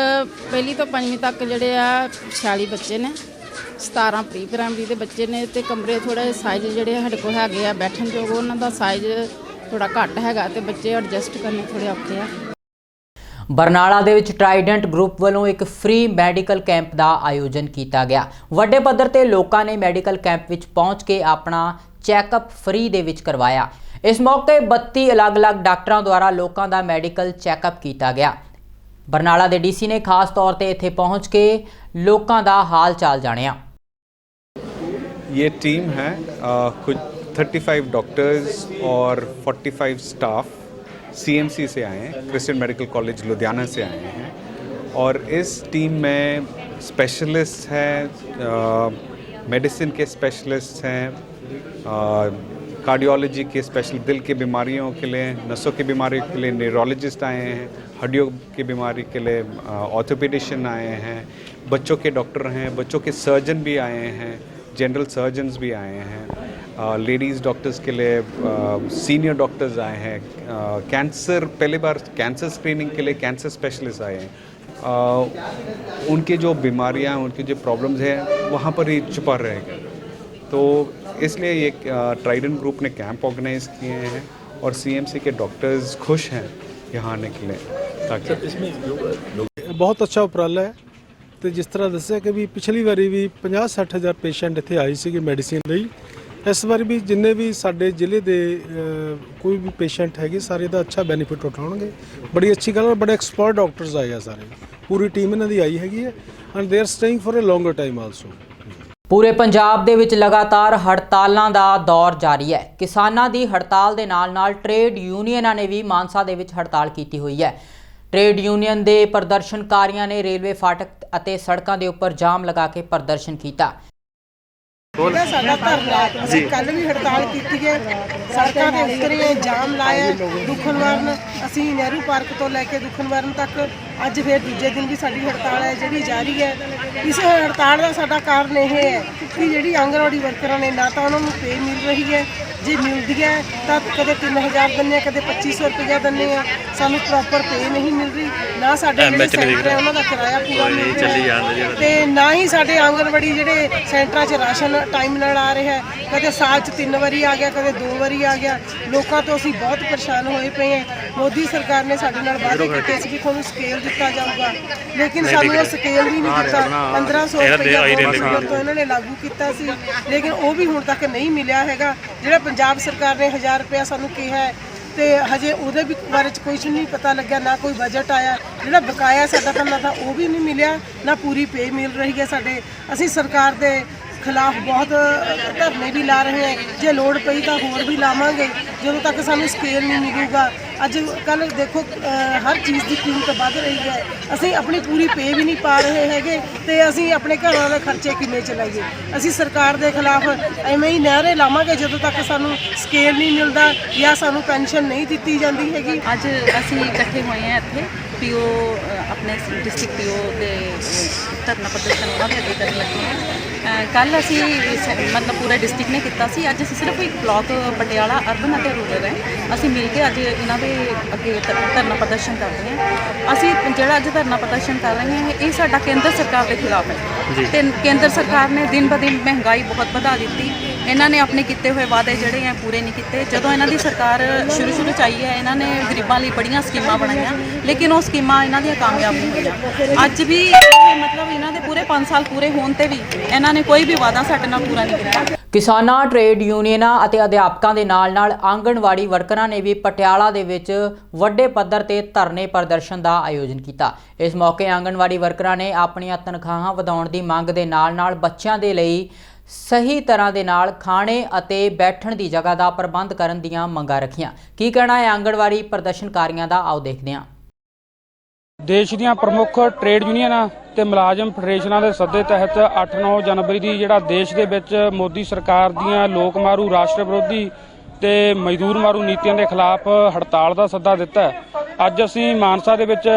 ਪਹਿਲੀ ਤੋਂ ਪੰਜਵੀਂ ਤੱਕ ਜਿਹੜੇ ਆ 46 ਬੱਚੇ ਨੇ 17 ਪ੍ਰੀ ਪ੍ਰਾਇਮਰੀ ਦੇ ਬੱਚੇ ਨੇ ਤੇ ਕਮਰੇ ਥੋੜੇ ਸਾਈਜ਼ ਜਿਹੜੇ ਸਾਡੇ ਕੋਲ ਹੈਗੇ ਆ ਬੈਠਣ ਯੋਗ, ਉਹਨਾਂ ਦਾ ਸਾਈਜ਼ ਥੋੜਾ ਘੱਟ ਹੈਗਾ ਤੇ ਬੱਚੇ ਐਡਜਸਟ ਕਰਨੇ ਥੋੜੇ ਔਖੇ ਆ। ਬਰਨਾਲਾ ਦੇ ਵਿੱਚ ਟਰਾਈਡੈਂਟ ਗਰੁੱਪ ਵੱਲੋਂ ਇੱਕ ਫ੍ਰੀ ਮੈਡੀਕਲ ਕੈਂਪ ਦਾ ਆਯੋਜਨ ਕੀਤਾ ਗਿਆ ਵੱਡੇ ਪੱਧਰ ਤੇ ਲੋਕਾਂ ਨੇ ਮੈਡੀਕਲ ਕੈਂਪ ਵਿੱਚ ਪਹੁੰਚ ਕੇ ਆਪਣਾ ਚੈੱਕਅਪ ਫ੍ਰੀ ਦੇ ਵਿੱਚ ਕਰਵਾਇਆ ਇਸ ਮੌਕੇ 32 ਅਲੱਗ-ਅਲੱਗ ਡਾਕਟਰਾਂ ਦੁਆਰਾ ਲੋਕਾਂ ਦਾ ਮੈਡੀਕਲ ਚੈੱਕਅਪ ਕੀਤਾ ਗਿਆ ਬਰਨਾਲਾ ਦੇ ਡੀਸੀ ਨੇ ਖਾਸ ਤੌਰ ਤੇ ਇੱਥੇ ਪਹੁੰਚ ਕੇ ਲੋਕਾਂ ਦਾ ਹਾਲ ਚਾਲ ਜਾਣਿਆ ये टीम है अ, कुछ 35 डॉक्टर्स और 45 स्टाफ सीएमसी से आए हैं क्रिश्चियन मेडिकल कॉलेज लुधियाना से आए हैं। और इस टीम में स्पेशलिस्ट हैं मेडिसिन के स्पेशलिस्ट हैं कार्डियोलॉजी के स्पेशल दिल की बीमारियों के लिए, नसों की बीमारियों के लिए न्यूरोलॉजिस्ट आए हैं, हड्डियों की बीमारी के लिए ऑर्थोपेडिशियन आए हैं, बच्चों के डॉक्टर हैं, बच्चों के सर्जन भी आए हैं जनरल सर्जन्स भी आए हैं। लेडीज़ डॉक्टर्स के लिए सीनियर डॉक्टर्स आए हैं कैंसर पहली बार कैंसर स्क्रीनिंग के लिए कैंसर स्पेशलिस्ट आए हैं अ, उनकी जो बीमारियां हैं उनकी जो प्रॉब्लम्स हैं वहाँ पर ही छुपा रहेगा तो इसलिए ये ट्राइडेंट ग्रुप ने कैंप ऑर्गेनाइज किए हैं और सीएमसी के डॉक्टर्स खुश हैं यहाँ आने के लिए ताकि ਬਹੁਤ ਅੱਛਾ ਉਪਰਾਲਾ ਹੈ ਤੇ ਜਿਸ ਤਰ੍ਹਾਂ ਦੱਸਿਆ ਕਿ ਵੀ ਪਿਛਲੀ ਵਾਰੀ ਵੀ 50 60 ਹਜ਼ਾਰ ਪੇਸ਼ੈਂਟ ਇੱਥੇ ਆਏ ਸੀਗੇ ਮੈਡੀਸਿਨ ਲਈ ਇਸ ਵਾਰੀ ਵੀ ਜਿੰਨੇ ਵੀ ਸਾਡੇ ਜ਼ਿਲ੍ਹੇ ਦੇ ਕੋਈ ਵੀ ਪੇਸ਼ੈਂਟ ਹੈਗੇ, ਸਾਰੇ ਦਾ ਅੱਛਾ ਬੈਨੀਫਿਟ ਉਠਾਉਣਗੇ। ਬੜੀ ਅੱਛੀ ਗੱਲ ਹੈ, ਬੜੇ ਐਕਸਪਰਟ ਡਾਕਟਰਸ ਆਏ ਆ ਸਾਰੇ। ਪੂਰੀ ਟੀਮ ਇਹਨਾਂ ਦੀ ਆਈ ਹੈਗੀ ਹੈ and they are staying for a longer time also ਪੂਰੇ ਪੰਜਾਬ ਦੇ ਵਿੱਚ ਲਗਾਤਾਰ ਹੜਤਾਲਾਂ ਦਾ ਦੌਰ ਜਾਰੀ ਹੈ। ਕਿਸਾਨਾਂ ਦੀ ਹੜਤਾਲ ਦੇ ਨਾਲ-ਨਾਲ ਟ੍ਰੇਡ ਯੂਨੀਅਨਾਂ ਨੇ ਵੀ ਮਾਨਸਾ ਦੇ ਵਿੱਚ ਹੜਤਾਲ ਕੀਤੀ ਹੋਈ ਹੈ। ਟ੍ਰੇਡ ਯੂਨੀਅਨ ਦੇ ਪ੍ਰਦਰਸ਼ਨਕਾਰੀਆਂ ਨੇ ਰੇਲਵੇ ਫਾਟਕ ਅਤੇ ਸੜਕਾਂ ਦੇ ਉੱਪਰ ਜਾਮ ਲਗਾ ਕੇ ਪ੍ਰਦਰਸ਼ਨ ਕੀਤਾ। ਸਾਡਾ ਧਰਨਾ। ਅਸੀਂ ਕੱਲ ਵੀ ਹੜਤਾਲ ਕੀਤੀ ਹੈ ਸੜਕਾਂ ਤੇ ਉਤਰੇ ਹੈ ਜਾਮ ਲਾਇਆ ਦੁਖਨਵਰਨ ਅਸੀਂ ਨਹਿਰੂ ਪਾਰਕ ਤੋਂ ਲੈ ਕੇ ਦੁਖਨਵਰਨ ਤੱਕ ਅੱਜ ਫਿਰ ਦੂਜੇ ਦਿਨ ਵੀ ਸਾਡੀ ਹੜਤਾਲ ਹੈ ਜਿਹੜੀ ਜਾਰੀ ਹੈ। ਇਸ ਹੜਤਾਲ ਦਾ ਸਾਡਾ ਕਾਰਨ ਇਹ ਹੈ ਕਿ ਜਿਹੜੀ ਆਂਗਣਵਾੜੀ ਵਰਕਰਾਂ ਨੇ ਨਾ ਤਾਂ ਉਹਨਾਂ ਨੂੰ ਪੇ ਮਿਲ ਰਹੀ ਹੈ ਜੇ ਮਿਲਦੀ ਹੈ ਤਾਂ ਕਦੇ 3000 ਦਿੰਦੇ ਆ ਕਦੇ 2500 ਰੁਪਇਆ ਦਿੰਦੇ ਆ। ਸਾਨੂੰ ਪ੍ਰੋਪਰ ਪੇ ਨਹੀਂ ਮਿਲ ਰਹੀ ਨਾ ਸਾਡੇ ਜਿਹੜੇ ਸੈਂਟਰ ਹੈ ਉਹਨਾਂ ਦਾ ਕਿਰਾਇਆ ਪੂਰਾ ਮਿਲ ਰਿਹਾ ਹੈ ਤੇ ਨਾ ਹੀ ਸਾਡੇ ਆਂਗਣਵਾੜੀ ਜਿਹੜੇ ਸੈਂਟਰਾਂ 'ਚ ਰਾਸ਼ਨ ਟਾਈਮ ਨਾਲ ਆ ਰਿਹਾ ਹੈ ਕਦੇ ਸਾਲ 'ਚ ਤਿੰਨ ਵਾਰੀ ਆ ਗਿਆ ਕਦੇ ਦੋ ਵਾਰੀ ਆ ਗਿਆ। ਲੋਕਾਂ ਤੋਂ ਅਸੀਂ ਬਹੁਤ ਪਰੇਸ਼ਾਨ ਹੋਏ ਪਏ ਹਾਂ। ਮੋਦੀ ਸਰਕਾਰ ਨੇ ਸਾਡੇ ਨਾਲ ਵਾਅਦੇ ਕੀਤੇ ਸੀ ਕਿ ਤੁਹਾਨੂੰ ਸਕੇਲ ਦਿੱਤਾ ਜਾਊਗਾ। ਲੇਕਿਨ ਸਾਨੂੰ ਉਹ ਸਕੇਲ ਵੀ ਨਹੀਂ ਦਿੱਤਾ। 1500 ਰੁਪਏ ਤੋਂ ਇਹਨਾਂ ਨੇ ਲਾਗੂ ਕੀਤਾ ਸੀ। ਲੇਕਿਨ ਉਹ ਵੀ ਹੁਣ ਤੱਕ ਨਹੀਂ ਮਿਲਿਆ ਹੈਗਾ। ਜਿਹੜਾ ਪੰਜਾਬ ਸਰਕਾਰ ਨੇ 1000 ਰੁਪਇਆ ਸਾਨੂੰ ਕਿਹਾ ਹੈ ਤੇ ਹਜੇ ਉਹਦੇ ਵੀ ਬਾਰੇ ਚ ਕੁਝ ਨਹੀਂ ਪਤਾ ਲੱਗਿਆ ਨਾ ਕੋਈ ਬਜਟ ਆਇਆ। ਜਿਹੜਾ ਬਕਾਇਆ ਸਾਡਾ ਤਾਂ ਤਾਂ ਉਹ ਵੀ ਨਹੀਂ ਮਿਲਿਆ ਨਾ ਪੂਰੀ ਪੇ ਮਿਲ ਰਹੀ ਹੈ ਸਾਡੇ। ਅਸੀਂ ਸਰਕਾਰ ਦੇ ਖਿਲਾਫ ਬਹੁਤ ਧਰਨੇ ਵੀ ਲਾ ਰਹੇ ਹਾਂ। ਜੇ ਲੋੜ ਪਈ ਤਾਂ ਹੋਰ ਵੀ ਲਾਵਾਂਗੇ। ਜਦੋਂ ਤੱਕ ਸਾਨੂੰ ਸਕੇਲ ਨਹੀਂ ਮਿਲੂਗਾ। ਅੱਜ ਕੱਲ ਦੇਖੋ ਹਰ ਚੀਜ਼ ਦੀ ਕੀਮਤ ਵੱਧ ਰਹੀ ਹੈ। ਅਸੀਂ ਆਪਣੀ ਪੂਰੀ ਪੇ ਵੀ ਨਹੀਂ ਪਾ ਰਹੇ ਹੈਗੇ ਤੇ ਅਸੀਂ ਆਪਣੇ ਘਰਾਂ ਦੇ ਖਰਚੇ ਕਿੰਨੇ ਚਲਾਈਏ? ਅਸੀਂ ਸਰਕਾਰ ਦੇ ਖਿਲਾਫ ਐਵੇਂ ਹੀ ਨਹਿਰੇ ਲਾਵਾਂਗੇ ਜਦੋਂ ਤੱਕ ਸਾਨੂੰ ਸਕੇਲ ਨਹੀਂ ਮਿਲਦਾ ਜਾਂ ਸਾਨੂੰ ਪੈਨਸ਼ਨ ਨਹੀਂ ਦਿੱਤੀ ਜਾਂਦੀ ਹੈਗੀ। ਅੱਜ ਅਸੀਂ ਇਕੱਠੇ ਹੋਏ ਹਾਂ ਇੱਥੇ। ਪੀਓ ਆਪਣੇ ਡਿਸਟ੍ਰਿਕਟ ਪੀਓ ਦੇ ਧਰਨਾ ਪ੍ਰਦਰਸ਼ਨ ਉਹਨਾਂ ਦੇ ਅੱਗੇ ਕਰਨ ਲੱਗੇ ਹਾਂ। ਕੱਲ ਅਸੀਂ ਮਤਲਬ ਪੂਰੇ ਡਿਸਟ੍ਰਿਕਟ ਨੇ ਕੀਤਾ ਸੀ। ਅੱਜ ਅਸੀਂ ਸਿਰਫ ਇੱਕ ਬਲਾਕ ਪਟਿਆਲਾ ਅਰਬਨ ਅਤੇ ਰੂਰਲ ਹੈ। ਅਸੀਂ ਮਿਲ ਕੇ ਅੱਜ ਇਹਨਾਂ ਦੇ ਅੱਗੇ ਧਰ- ਧਰਨਾ ਪ੍ਰਦਰਸ਼ਨ ਕਰ ਰਹੇ ਹਾਂ। ਅਸੀਂ ਜਿਹੜਾ ਅੱਜ ਧਰਨਾ ਪ੍ਰਦਰਸ਼ਨ ਕਰ ਰਹੇ ਹਾਂ ਇਹ ਸਾਡਾ ਕੇਂਦਰ ਸਰਕਾਰ ਦੇ ਖਿਲਾਫ ਹੈ। ਤੇ ਕੇਂਦਰ ਸਰਕਾਰ ਨੇ ਦਿਨ ਬ ਦਿਨ ਮਹਿੰਗਾਈ ਬਹੁਤ ਵਧਾ ਦਿੱਤੀ। ਇਹਨਾਂ ਨੇ ਆਪਣੇ ਕੀਤੇ ਹੋਏ ਵਾਅਦੇ ਜਿਹੜੇ ਆ ਪੂਰੇ ਨਹੀਂ ਕੀਤੇ। ਜਦੋਂ ਇਹਨਾਂ ਦੀ ਸਰਕਾਰ ਸ਼ੁਰੂ ਸ਼ੁਰੂ ਚ ਆਈ ਹੈ, ਇਹਨਾਂ ਨੇ ਗਰੀਬਾਂ ਲਈ ਬੜੀਆਂ ਸਕੀਮਾਂ ਬਣਾਈਆਂ, ਲੇਕਿਨ ਉਹ ਸਕੀਮਾਂ ਇਹਨਾਂ ਦੀਆਂ ਕਾਮਯਾਬ ਨਹੀਂ ਹੋਈਆਂ। ਅੱਜ ਵੀ ਮਤਲਬ ਇਹਨਾਂ ਦੇ ਪੂਰੇ 5 ਸਾਲ ਪੂਰੇ ਹੋਣ ਤੇ ਵੀ ਇਹਨਾਂ ਨੇ ਕੋਈ ਵੀ ਵਾਅਦਾ ਸਾਡੇ ਨਾਲ ਪੂਰਾ ਨਹੀਂ ਕੀਤਾ। ਕਿਸਾਨਾਂ, ਟਰੇਡ ਯੂਨੀਅਨਾਂ ਅਤੇ ਅਧਿਆਪਕਾਂ ਦੇ ਨਾਲ-ਨਾਲ ਆਂਗਣਵਾੜੀ ਵਰਕਰਾਂ ਨੇ ਵੀ ਪਟਿਆਲਾ ਦੇ ਵਿੱਚ ਵੱਡੇ ਪੱਧਰ ਤੇ ਧਰਨੇ ਪ੍ਰਦਰਸ਼ਨ ਦਾ ਆਯੋਜਨ ਕੀਤਾ। ਇਸ ਮੌਕੇ ਆਂਗਣਵਾੜੀ ਵਰਕਰਾਂ ਨੇ ਆਪਣੀਆਂ ਤਨਖਾਹਾਂ ਵਧਾਉਣ ਦੀ ਮੰਗ ਦੇ ਨਾਲ-ਨਾਲ ਬੱਚਿਆਂ ਦੇ ਲਈ ਸਹੀ ਤਰ੍ਹਾਂ ਦੇ ਨਾਲ ਖਾਣੇ ਅਤੇ ਬੈਠਣ ਦੀ ਜਗ੍ਹਾ ਦਾ ਪ੍ਰਬੰਧ ਕਰਨ ਦੀਆਂ ਮੰਗਾਂ ਰੱਖੀਆਂ। ਕੀ ਕਹਿਣਾ ਹੈ ਆਂਗਣਵਾੜੀ ਪ੍ਰਦਰਸ਼ਨਕਾਰੀਆਂ ਦਾ? ਆਓ ਦੇਖਦੇ ਹਾਂ। ਦੇਸ਼ ਦੀਆਂ ਪ੍ਰਮੁੱਖ ਟ੍ਰੇਡ ਯੂਨੀਅਨਾਂ ਤੇ ਮੁਲਾਜ਼ਮ ਫੈਡਰੇਸ਼ਨਾਂ ਦੇ ਸੱਦੇ ਤਹਿਤ 8-9 ਜਨਵਰੀ ਦੀ ਜਿਹੜਾ ਦੇਸ਼ ਦੇ ਵਿੱਚ ਮੋਦੀ ਸਰਕਾਰ ਦੀਆਂ ਲੋਕ ਮਾਰੂ ਰਾਸ਼ਟਰ ਵਿਰੋਧੀ ਤੇ ਮਜ਼ਦੂਰ ਮਾਰੂ ਨੀਤੀਆਂ ਦੇ ਖਿਲਾਫ ਹੜਤਾਲ ਦਾ ਸੱਦਾ ਦਿੱਤਾ ਅੱਜ ਅਸੀਂ ਮਾਨਸਾ ਦੇ ਵਿੱਚ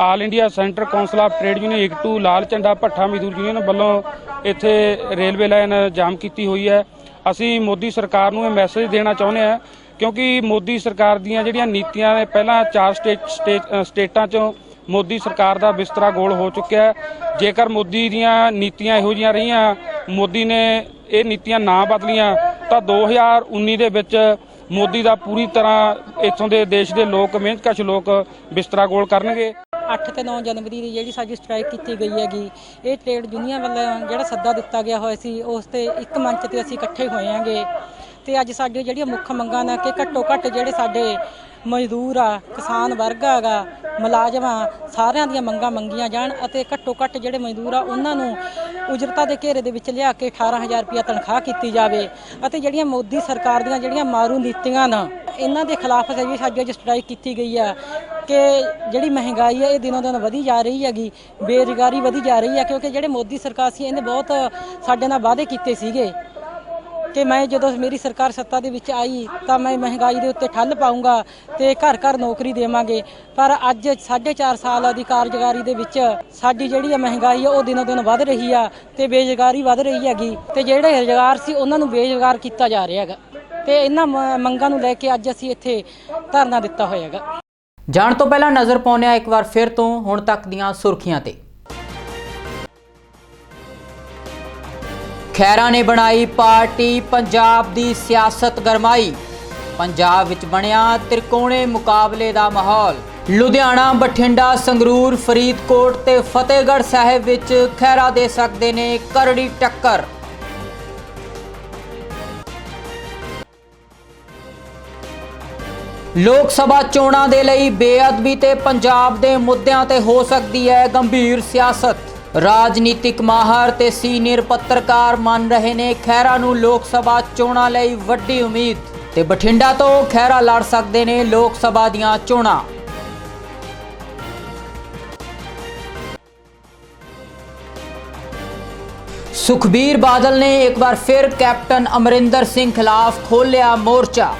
all India centre council of trade union AICCTU Lal Jhanda Bhatta Mazdoor union ਵੱਲੋਂ ਇੱਥੇ ਰੇਲਵੇ ਲਾਈਨ ਜਾਮ ਕੀਤੀ ਹੋਈ ਹੈ। ਅਸੀਂ ਮੋਦੀ ਸਰਕਾਰ ਨੂੰ ਇਹ ਮੈਸੇਜ ਦੇਣਾ ਚਾਹੁੰਦੇ ਹਾਂ ਕਿਉਂਕਿ ਮੋਦੀ ਸਰਕਾਰ ਦੀਆਂ ਜਿਹੜੀਆਂ ਨੀਤੀਆਂ ਨੇ, ਪਹਿਲਾਂ ਚਾਰ ਸਟੇਟ ਸਟੇਟ- ਸਟੇਟਾਂ 'ਚੋਂ ਮੋਦੀ ਸਰਕਾਰ ਦਾ ਬਿਸਤਰਾ ਗੋਲ ਹੋ ਚੁੱਕਿਆ ਹੈ। ਜੇਕਰ ਮੋਦੀ ਦੀਆਂ ਨੀਤੀਆਂ ਇਹੋ ਜਿਹੀਆਂ ਰਹੀਆਂ, ਮੋਦੀ ਨੇ ਇਹ ਨੀਤੀਆਂ ਨਾ ਬਦਲੀਆਂ, ਤਾਂ 2019 ਦੇ ਵਿੱਚ ਮੋਦੀ ਦਾ ਪੂਰੀ ਤਰ੍ਹਾਂ ਇੱਥੋਂ ਦੇ ਦੇਸ਼ ਦੇ ਲੋਕ, ਮਿਹਨਤਕਸ਼ ਲੋਕ ਬਿਸਤਰਾ ਗੋਲ ਕਰਨਗੇ। 8 ਤੇ 9 ਜਨਵਰੀ ਦੀ ਜਿਹੜੀ ਸਾਡੀ ਸਟ੍ਰਾਈਕ ਕੀਤੀ ਗਈ ਹੈਗੀ, ਇਹ ਟ੍ਰੇਡ ਯੂਨੀਅਨ ਵੱਲੋਂ ਜਿਹੜਾ ਸੱਦਾ ਦਿੱਤਾ ਗਿਆ ਹੋਇਆ ਸੀ, ਉਸ ਤੇ ਇੱਕ ਮੰਚ ਤੇ ਅਸੀਂ ਇਕੱਠੇ ਹੋਏ ਹਾਂਗੇ ਤੇ ਅੱਜ ਸਾਡੀਆਂ ਜਿਹੜੀਆਂ ਮੁੱਖ ਮੰਗਾਂ ਨੇ ਕਿ ਘੱਟੋ ਘੱਟ ਜਿਹੜੇ ਸਾਡੇ ਮਜ਼ਦੂਰ ਆ, ਕਿਸਾਨ ਵਰਗ ਹੈਗਾ, ਮੁਲਾਜ਼ਮ ਆ, ਸਾਰਿਆਂ ਦੀਆਂ ਮੰਗਾਂ ਮੰਗੀਆਂ ਜਾਣ ਅਤੇ ਘੱਟੋ ਘੱਟ ਜਿਹੜੇ ਮਜ਼ਦੂਰ ਆ, ਉਹਨਾਂ ਨੂੰ ਉਜਰਤਾ ਦੇ ਘੇਰੇ ਦੇ ਵਿੱਚ ਲਿਆ ਕੇ 18000 ਰੁਪਇਆ ਤਨਖਾਹ ਕੀਤੀ ਜਾਵੇ। ਅਤੇ ਜਿਹੜੀਆਂ ਮੋਦੀ ਸਰਕਾਰ ਦੀਆਂ ਜਿਹੜੀਆਂ ਮਾਰੂ ਨੀਤੀਆਂ ਨਾ, ਇਹਨਾਂ ਦੇ ਖਿਲਾਫ ਵੀ ਸਾਡੀ ਅੱਜ ਸਟ੍ਰਾਈਕ ਕੀਤੀ ਗਈ ਆ ਕਿ ਜਿਹੜੀ ਮਹਿੰਗਾਈ ਹੈ ਇਹ ਦਿਨੋਂ ਦਿਨ ਵਧੀ ਜਾ ਰਹੀ ਹੈਗੀ, ਬੇਰੁਜ਼ਗਾਰੀ ਵਧੀ ਜਾ ਰਹੀ ਹੈ ਕਿਉਂਕਿ ਜਿਹੜੇ ਮੋਦੀ ਸਰਕਾਰ ਸੀ, ਇਹਨੇ ਬਹੁਤ ਸਾਡੇ ਨਾਲ ਵਾਅਦੇ ਕੀਤੇ ਸੀਗੇ। ਕਿ ਮੈਂ ਜਦੋਂ ਮੇਰੀ ਸਰਕਾਰ ਸੱਤਾ ਦੇ ਵਿੱਚ ਆਈ ਤਾਂ ਮੈਂ ਮਹਿੰਗਾਈ ਦੇ ਉੱਤੇ ਠੱਲ ਪਾਉਂਗਾ ਤੇ ਘਰ ਘਰ ਨੌਕਰੀ ਦੇਵਾਂਗੇ। ਪਰ ਅੱਜ 4.5 ਸਾਲ ਦੀ ਕਾਰਜਕਾਰੀ ਦੇ ਵਿੱਚ ਸਾਡੀ ਜਿਹੜੀ ਆ ਮਹਿੰਗਾਈ ਆ, ਉਹ ਦਿਨੋ ਦਿਨ ਵੱਧ ਰਹੀ ਆ ਤੇ ਬੇਰੁਜ਼ਗਾਰੀ ਵੱਧ ਰਹੀ ਹੈਗੀ ਤੇ ਜਿਹੜੇ ਰੁਜ਼ਗਾਰ ਸੀ ਉਹਨਾਂ ਨੂੰ ਬੇਰੁਜ਼ਗਾਰ ਕੀਤਾ ਜਾ ਰਿਹਾ ਹੈਗਾ। ਤੇ ਇਹਨਾਂ ਮ- ਮੰਗਾਂ ਨੂੰ ਲੈ ਕੇ ਅੱਜ ਅਸੀਂ ਇੱਥੇ ਧਰਨਾ ਦਿੱਤਾ ਹੋਇਆ ਹੈਗਾ। ਜਾਣ ਤੋਂ ਪਹਿਲਾਂ ਨਜ਼ਰ ਪਾਉਂਦੇ ਹਾਂ ਇੱਕ ਵਾਰ ਫਿਰ ਤੋਂ ਹੁਣ ਤੱਕ ਦੀਆਂ ਸੁਰਖੀਆਂ ਤੇ। ਖੈਰਾ ਨੇ ਬਣਾਈ ਪਾਰਟੀ, ਪੰਜਾਬ ਦੀ ਸਿਆਸਤ ਗਰਮਾਈ। ਪੰਜਾਬ ਵਿੱਚ ਬਣਿਆ ਤਿਰਕੋਣੇ ਮੁਕਾਬਲੇ ਦਾ ਮਾਹੌਲ। ਲੁਧਿਆਣਾ, ਬਠਿੰਡਾ, ਸੰਗਰੂਰ, ਫਰੀਦਕੋਟ ਤੇ ਫਤਿਹਗੜ੍ਹ ਸਾਹਿਬ ਵਿੱਚ ਖੈਰਾ ਦੇ ਸਕਦੇ ਨੇ ਕਰੜੀ ਟੱਕਰ। ਲੋਕ ਸਭਾ ਚੋਣਾਂ ਦੇ ਲਈ ਬੇਅਦਬੀ ਤੇ ਪੰਜਾਬ ਦੇ ਮੁੱਦਿਆਂ ਤੇ ਹੋ ਸਕਦੀ ਹੈ ਗੰਭੀਰ ਸਿਆਸਤ। ਰਾਜਨੀਤਿਕ ਮਾਹਰ ਤੇ ਸੀਨੀਅਰ ਪੱਤਰਕਾਰ ਮੰਨ ਰਹੇ ਨੇ ਖਹਿਰਾ ਨੂੰ ਲੋਕ ਸਭਾ ਚੋਣਾਂ ਲਈ ਵੱਡੀ ਉਮੀਦ ਤੇ ਬਠਿੰਡਾ ਤੋਂ ਖਹਿਰਾ ਲੜ ਸਕਦੇ ਨੇ ਲੋਕ ਸਭਾ ਦੀਆਂ ਚੋਣਾਂ। ਸੁਖਬੀਰ ਬਾਦਲ ਨੇ ਇੱਕ ਵਾਰ ਫਿਰ ਕੈਪਟਨ ਅਮਰਿੰਦਰ ਸਿੰਘ ਖਿਲਾਫ ਖੋਲ੍ਹਿਆ ਮੋਰਚਾ।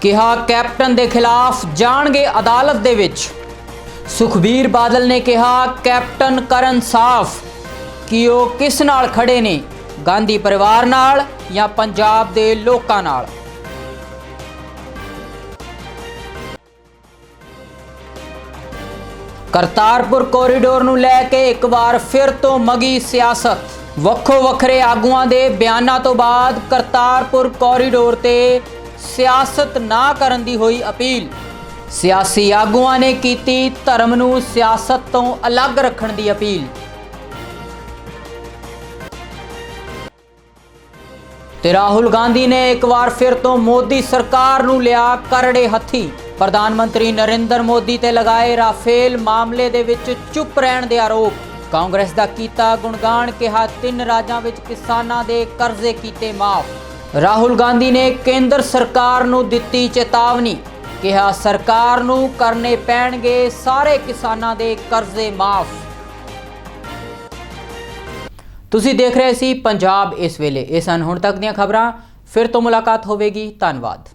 ਕਿਹਾ ਕੈਪਟਨ ਦੇ ਖਿਲਾਫ ਜਾਣਗੇ ਅਦਾਲਤ ਦੇ ਵਿੱਚ। ਸੁਖਬੀਰ ਬਾਦਲ ਨੇ ਕਿਹਾ, ਕੈਪਟਨ ਕਰਨ ਸਾਫ਼। ਕਿ ਉਹ ਕਿਸ ਨਾਲ ਖੜੇ ਨੇ? ਗਾਂਧੀ ਪਰਿਵਾਰ ਨਾਲ ਜਾਂ ਪੰਜਾਬ ਦੇ ਲੋਕਾਂ ਨਾਲ? ਕਰਤਾਰਪੁਰ ਕੋਰੀਡੋਰ ਨੂੰ ਲੈ ਕੇ ਇੱਕ ਵਾਰ ਫਿਰ ਤੋਂ ਮਗੀ ਸਿਆਸਤ। ਵੱਖੋ ਵੱਖਰੇ ਆਗੂਆਂ ਦੇ ਬਿਆਨਾਂ ਤੋਂ ਬਾਅਦ ਕਰਤਾਰਪੁਰ ਕੋਰੀਡੋਰ ਤੇ ਸਿਆਸਤ ਨਾ ਕਰਨ ਦੀ ਹੋਈ ਅਪੀਲ। ਸਿਆਸੀ ਆਗੂਆਂ ਨੇ ਕੀਤੀ ਧਰਮ ਨੂੰ ਸਿਆਸਤ ਤੋਂ ਅਲੱਗ ਰੱਖਣ ਦੀ ਅਪੀਲ। ਤੇ ਰਾਹੁਲ ਗਾਂਧੀ ਨੇ ਇੱਕ ਵਾਰ ਫਿਰ ਤੋਂ ਮੋਦੀ ਸਰਕਾਰ ਨੂੰ ਲਿਆ ਕਰੜੇ ਹੱਥੀ। ਪ੍ਰਧਾਨ ਮੰਤਰੀ ਨਰਿੰਦਰ ਮੋਦੀ ਤੇ ਲਗਾਏ ਰਾਫੇਲ ਮਾਮਲੇ ਦੇ ਵਿੱਚ ਚੁੱਪ ਰਹਿਣ ਦੇ ਆਰੋਪ। ਕਾਂਗਰਸ ਦਾ ਕੀਤਾ ਗੁਣਗਾਨ ਕਿਹਾ ਤਿੰਨ ਰਾਜਾਂ ਵਿੱਚ ਕਿਸਾਨਾਂ ਦੇ ਕਰਜ਼ੇ ਕੀਤੇ ਮਾਫ। ਰਾਹੁਲ ਗਾਂਧੀ ਨੇ ਕੇਂਦਰ ਸਰਕਾਰ ਨੂੰ ਦਿੱਤੀ ਚੇਤਾਵਨੀ। ਕਿਹਾ, ਸਰਕਾਰ ਨੂੰ ਕਰਨੇ ਪੈਣਗੇ ਸਾਰੇ ਕਿਸਾਨਾਂ ਦੇ ਕਰਜ਼ੇ ਮਾਫ। ਤੁਸੀਂ ਦੇਖ ਰਹੇ ਸੀ ਪੰਜਾਬ ਇਸ ਵੇਲੇ। ਇਹ ਸਨ ਹੁਣ ਤੱਕ ਦੀਆਂ ਖਬਰਾਂ। ਫਿਰ ਤੋਂ ਮੁਲਾਕਾਤ ਹੋਵੇਗੀ। ਧੰਨਵਾਦ।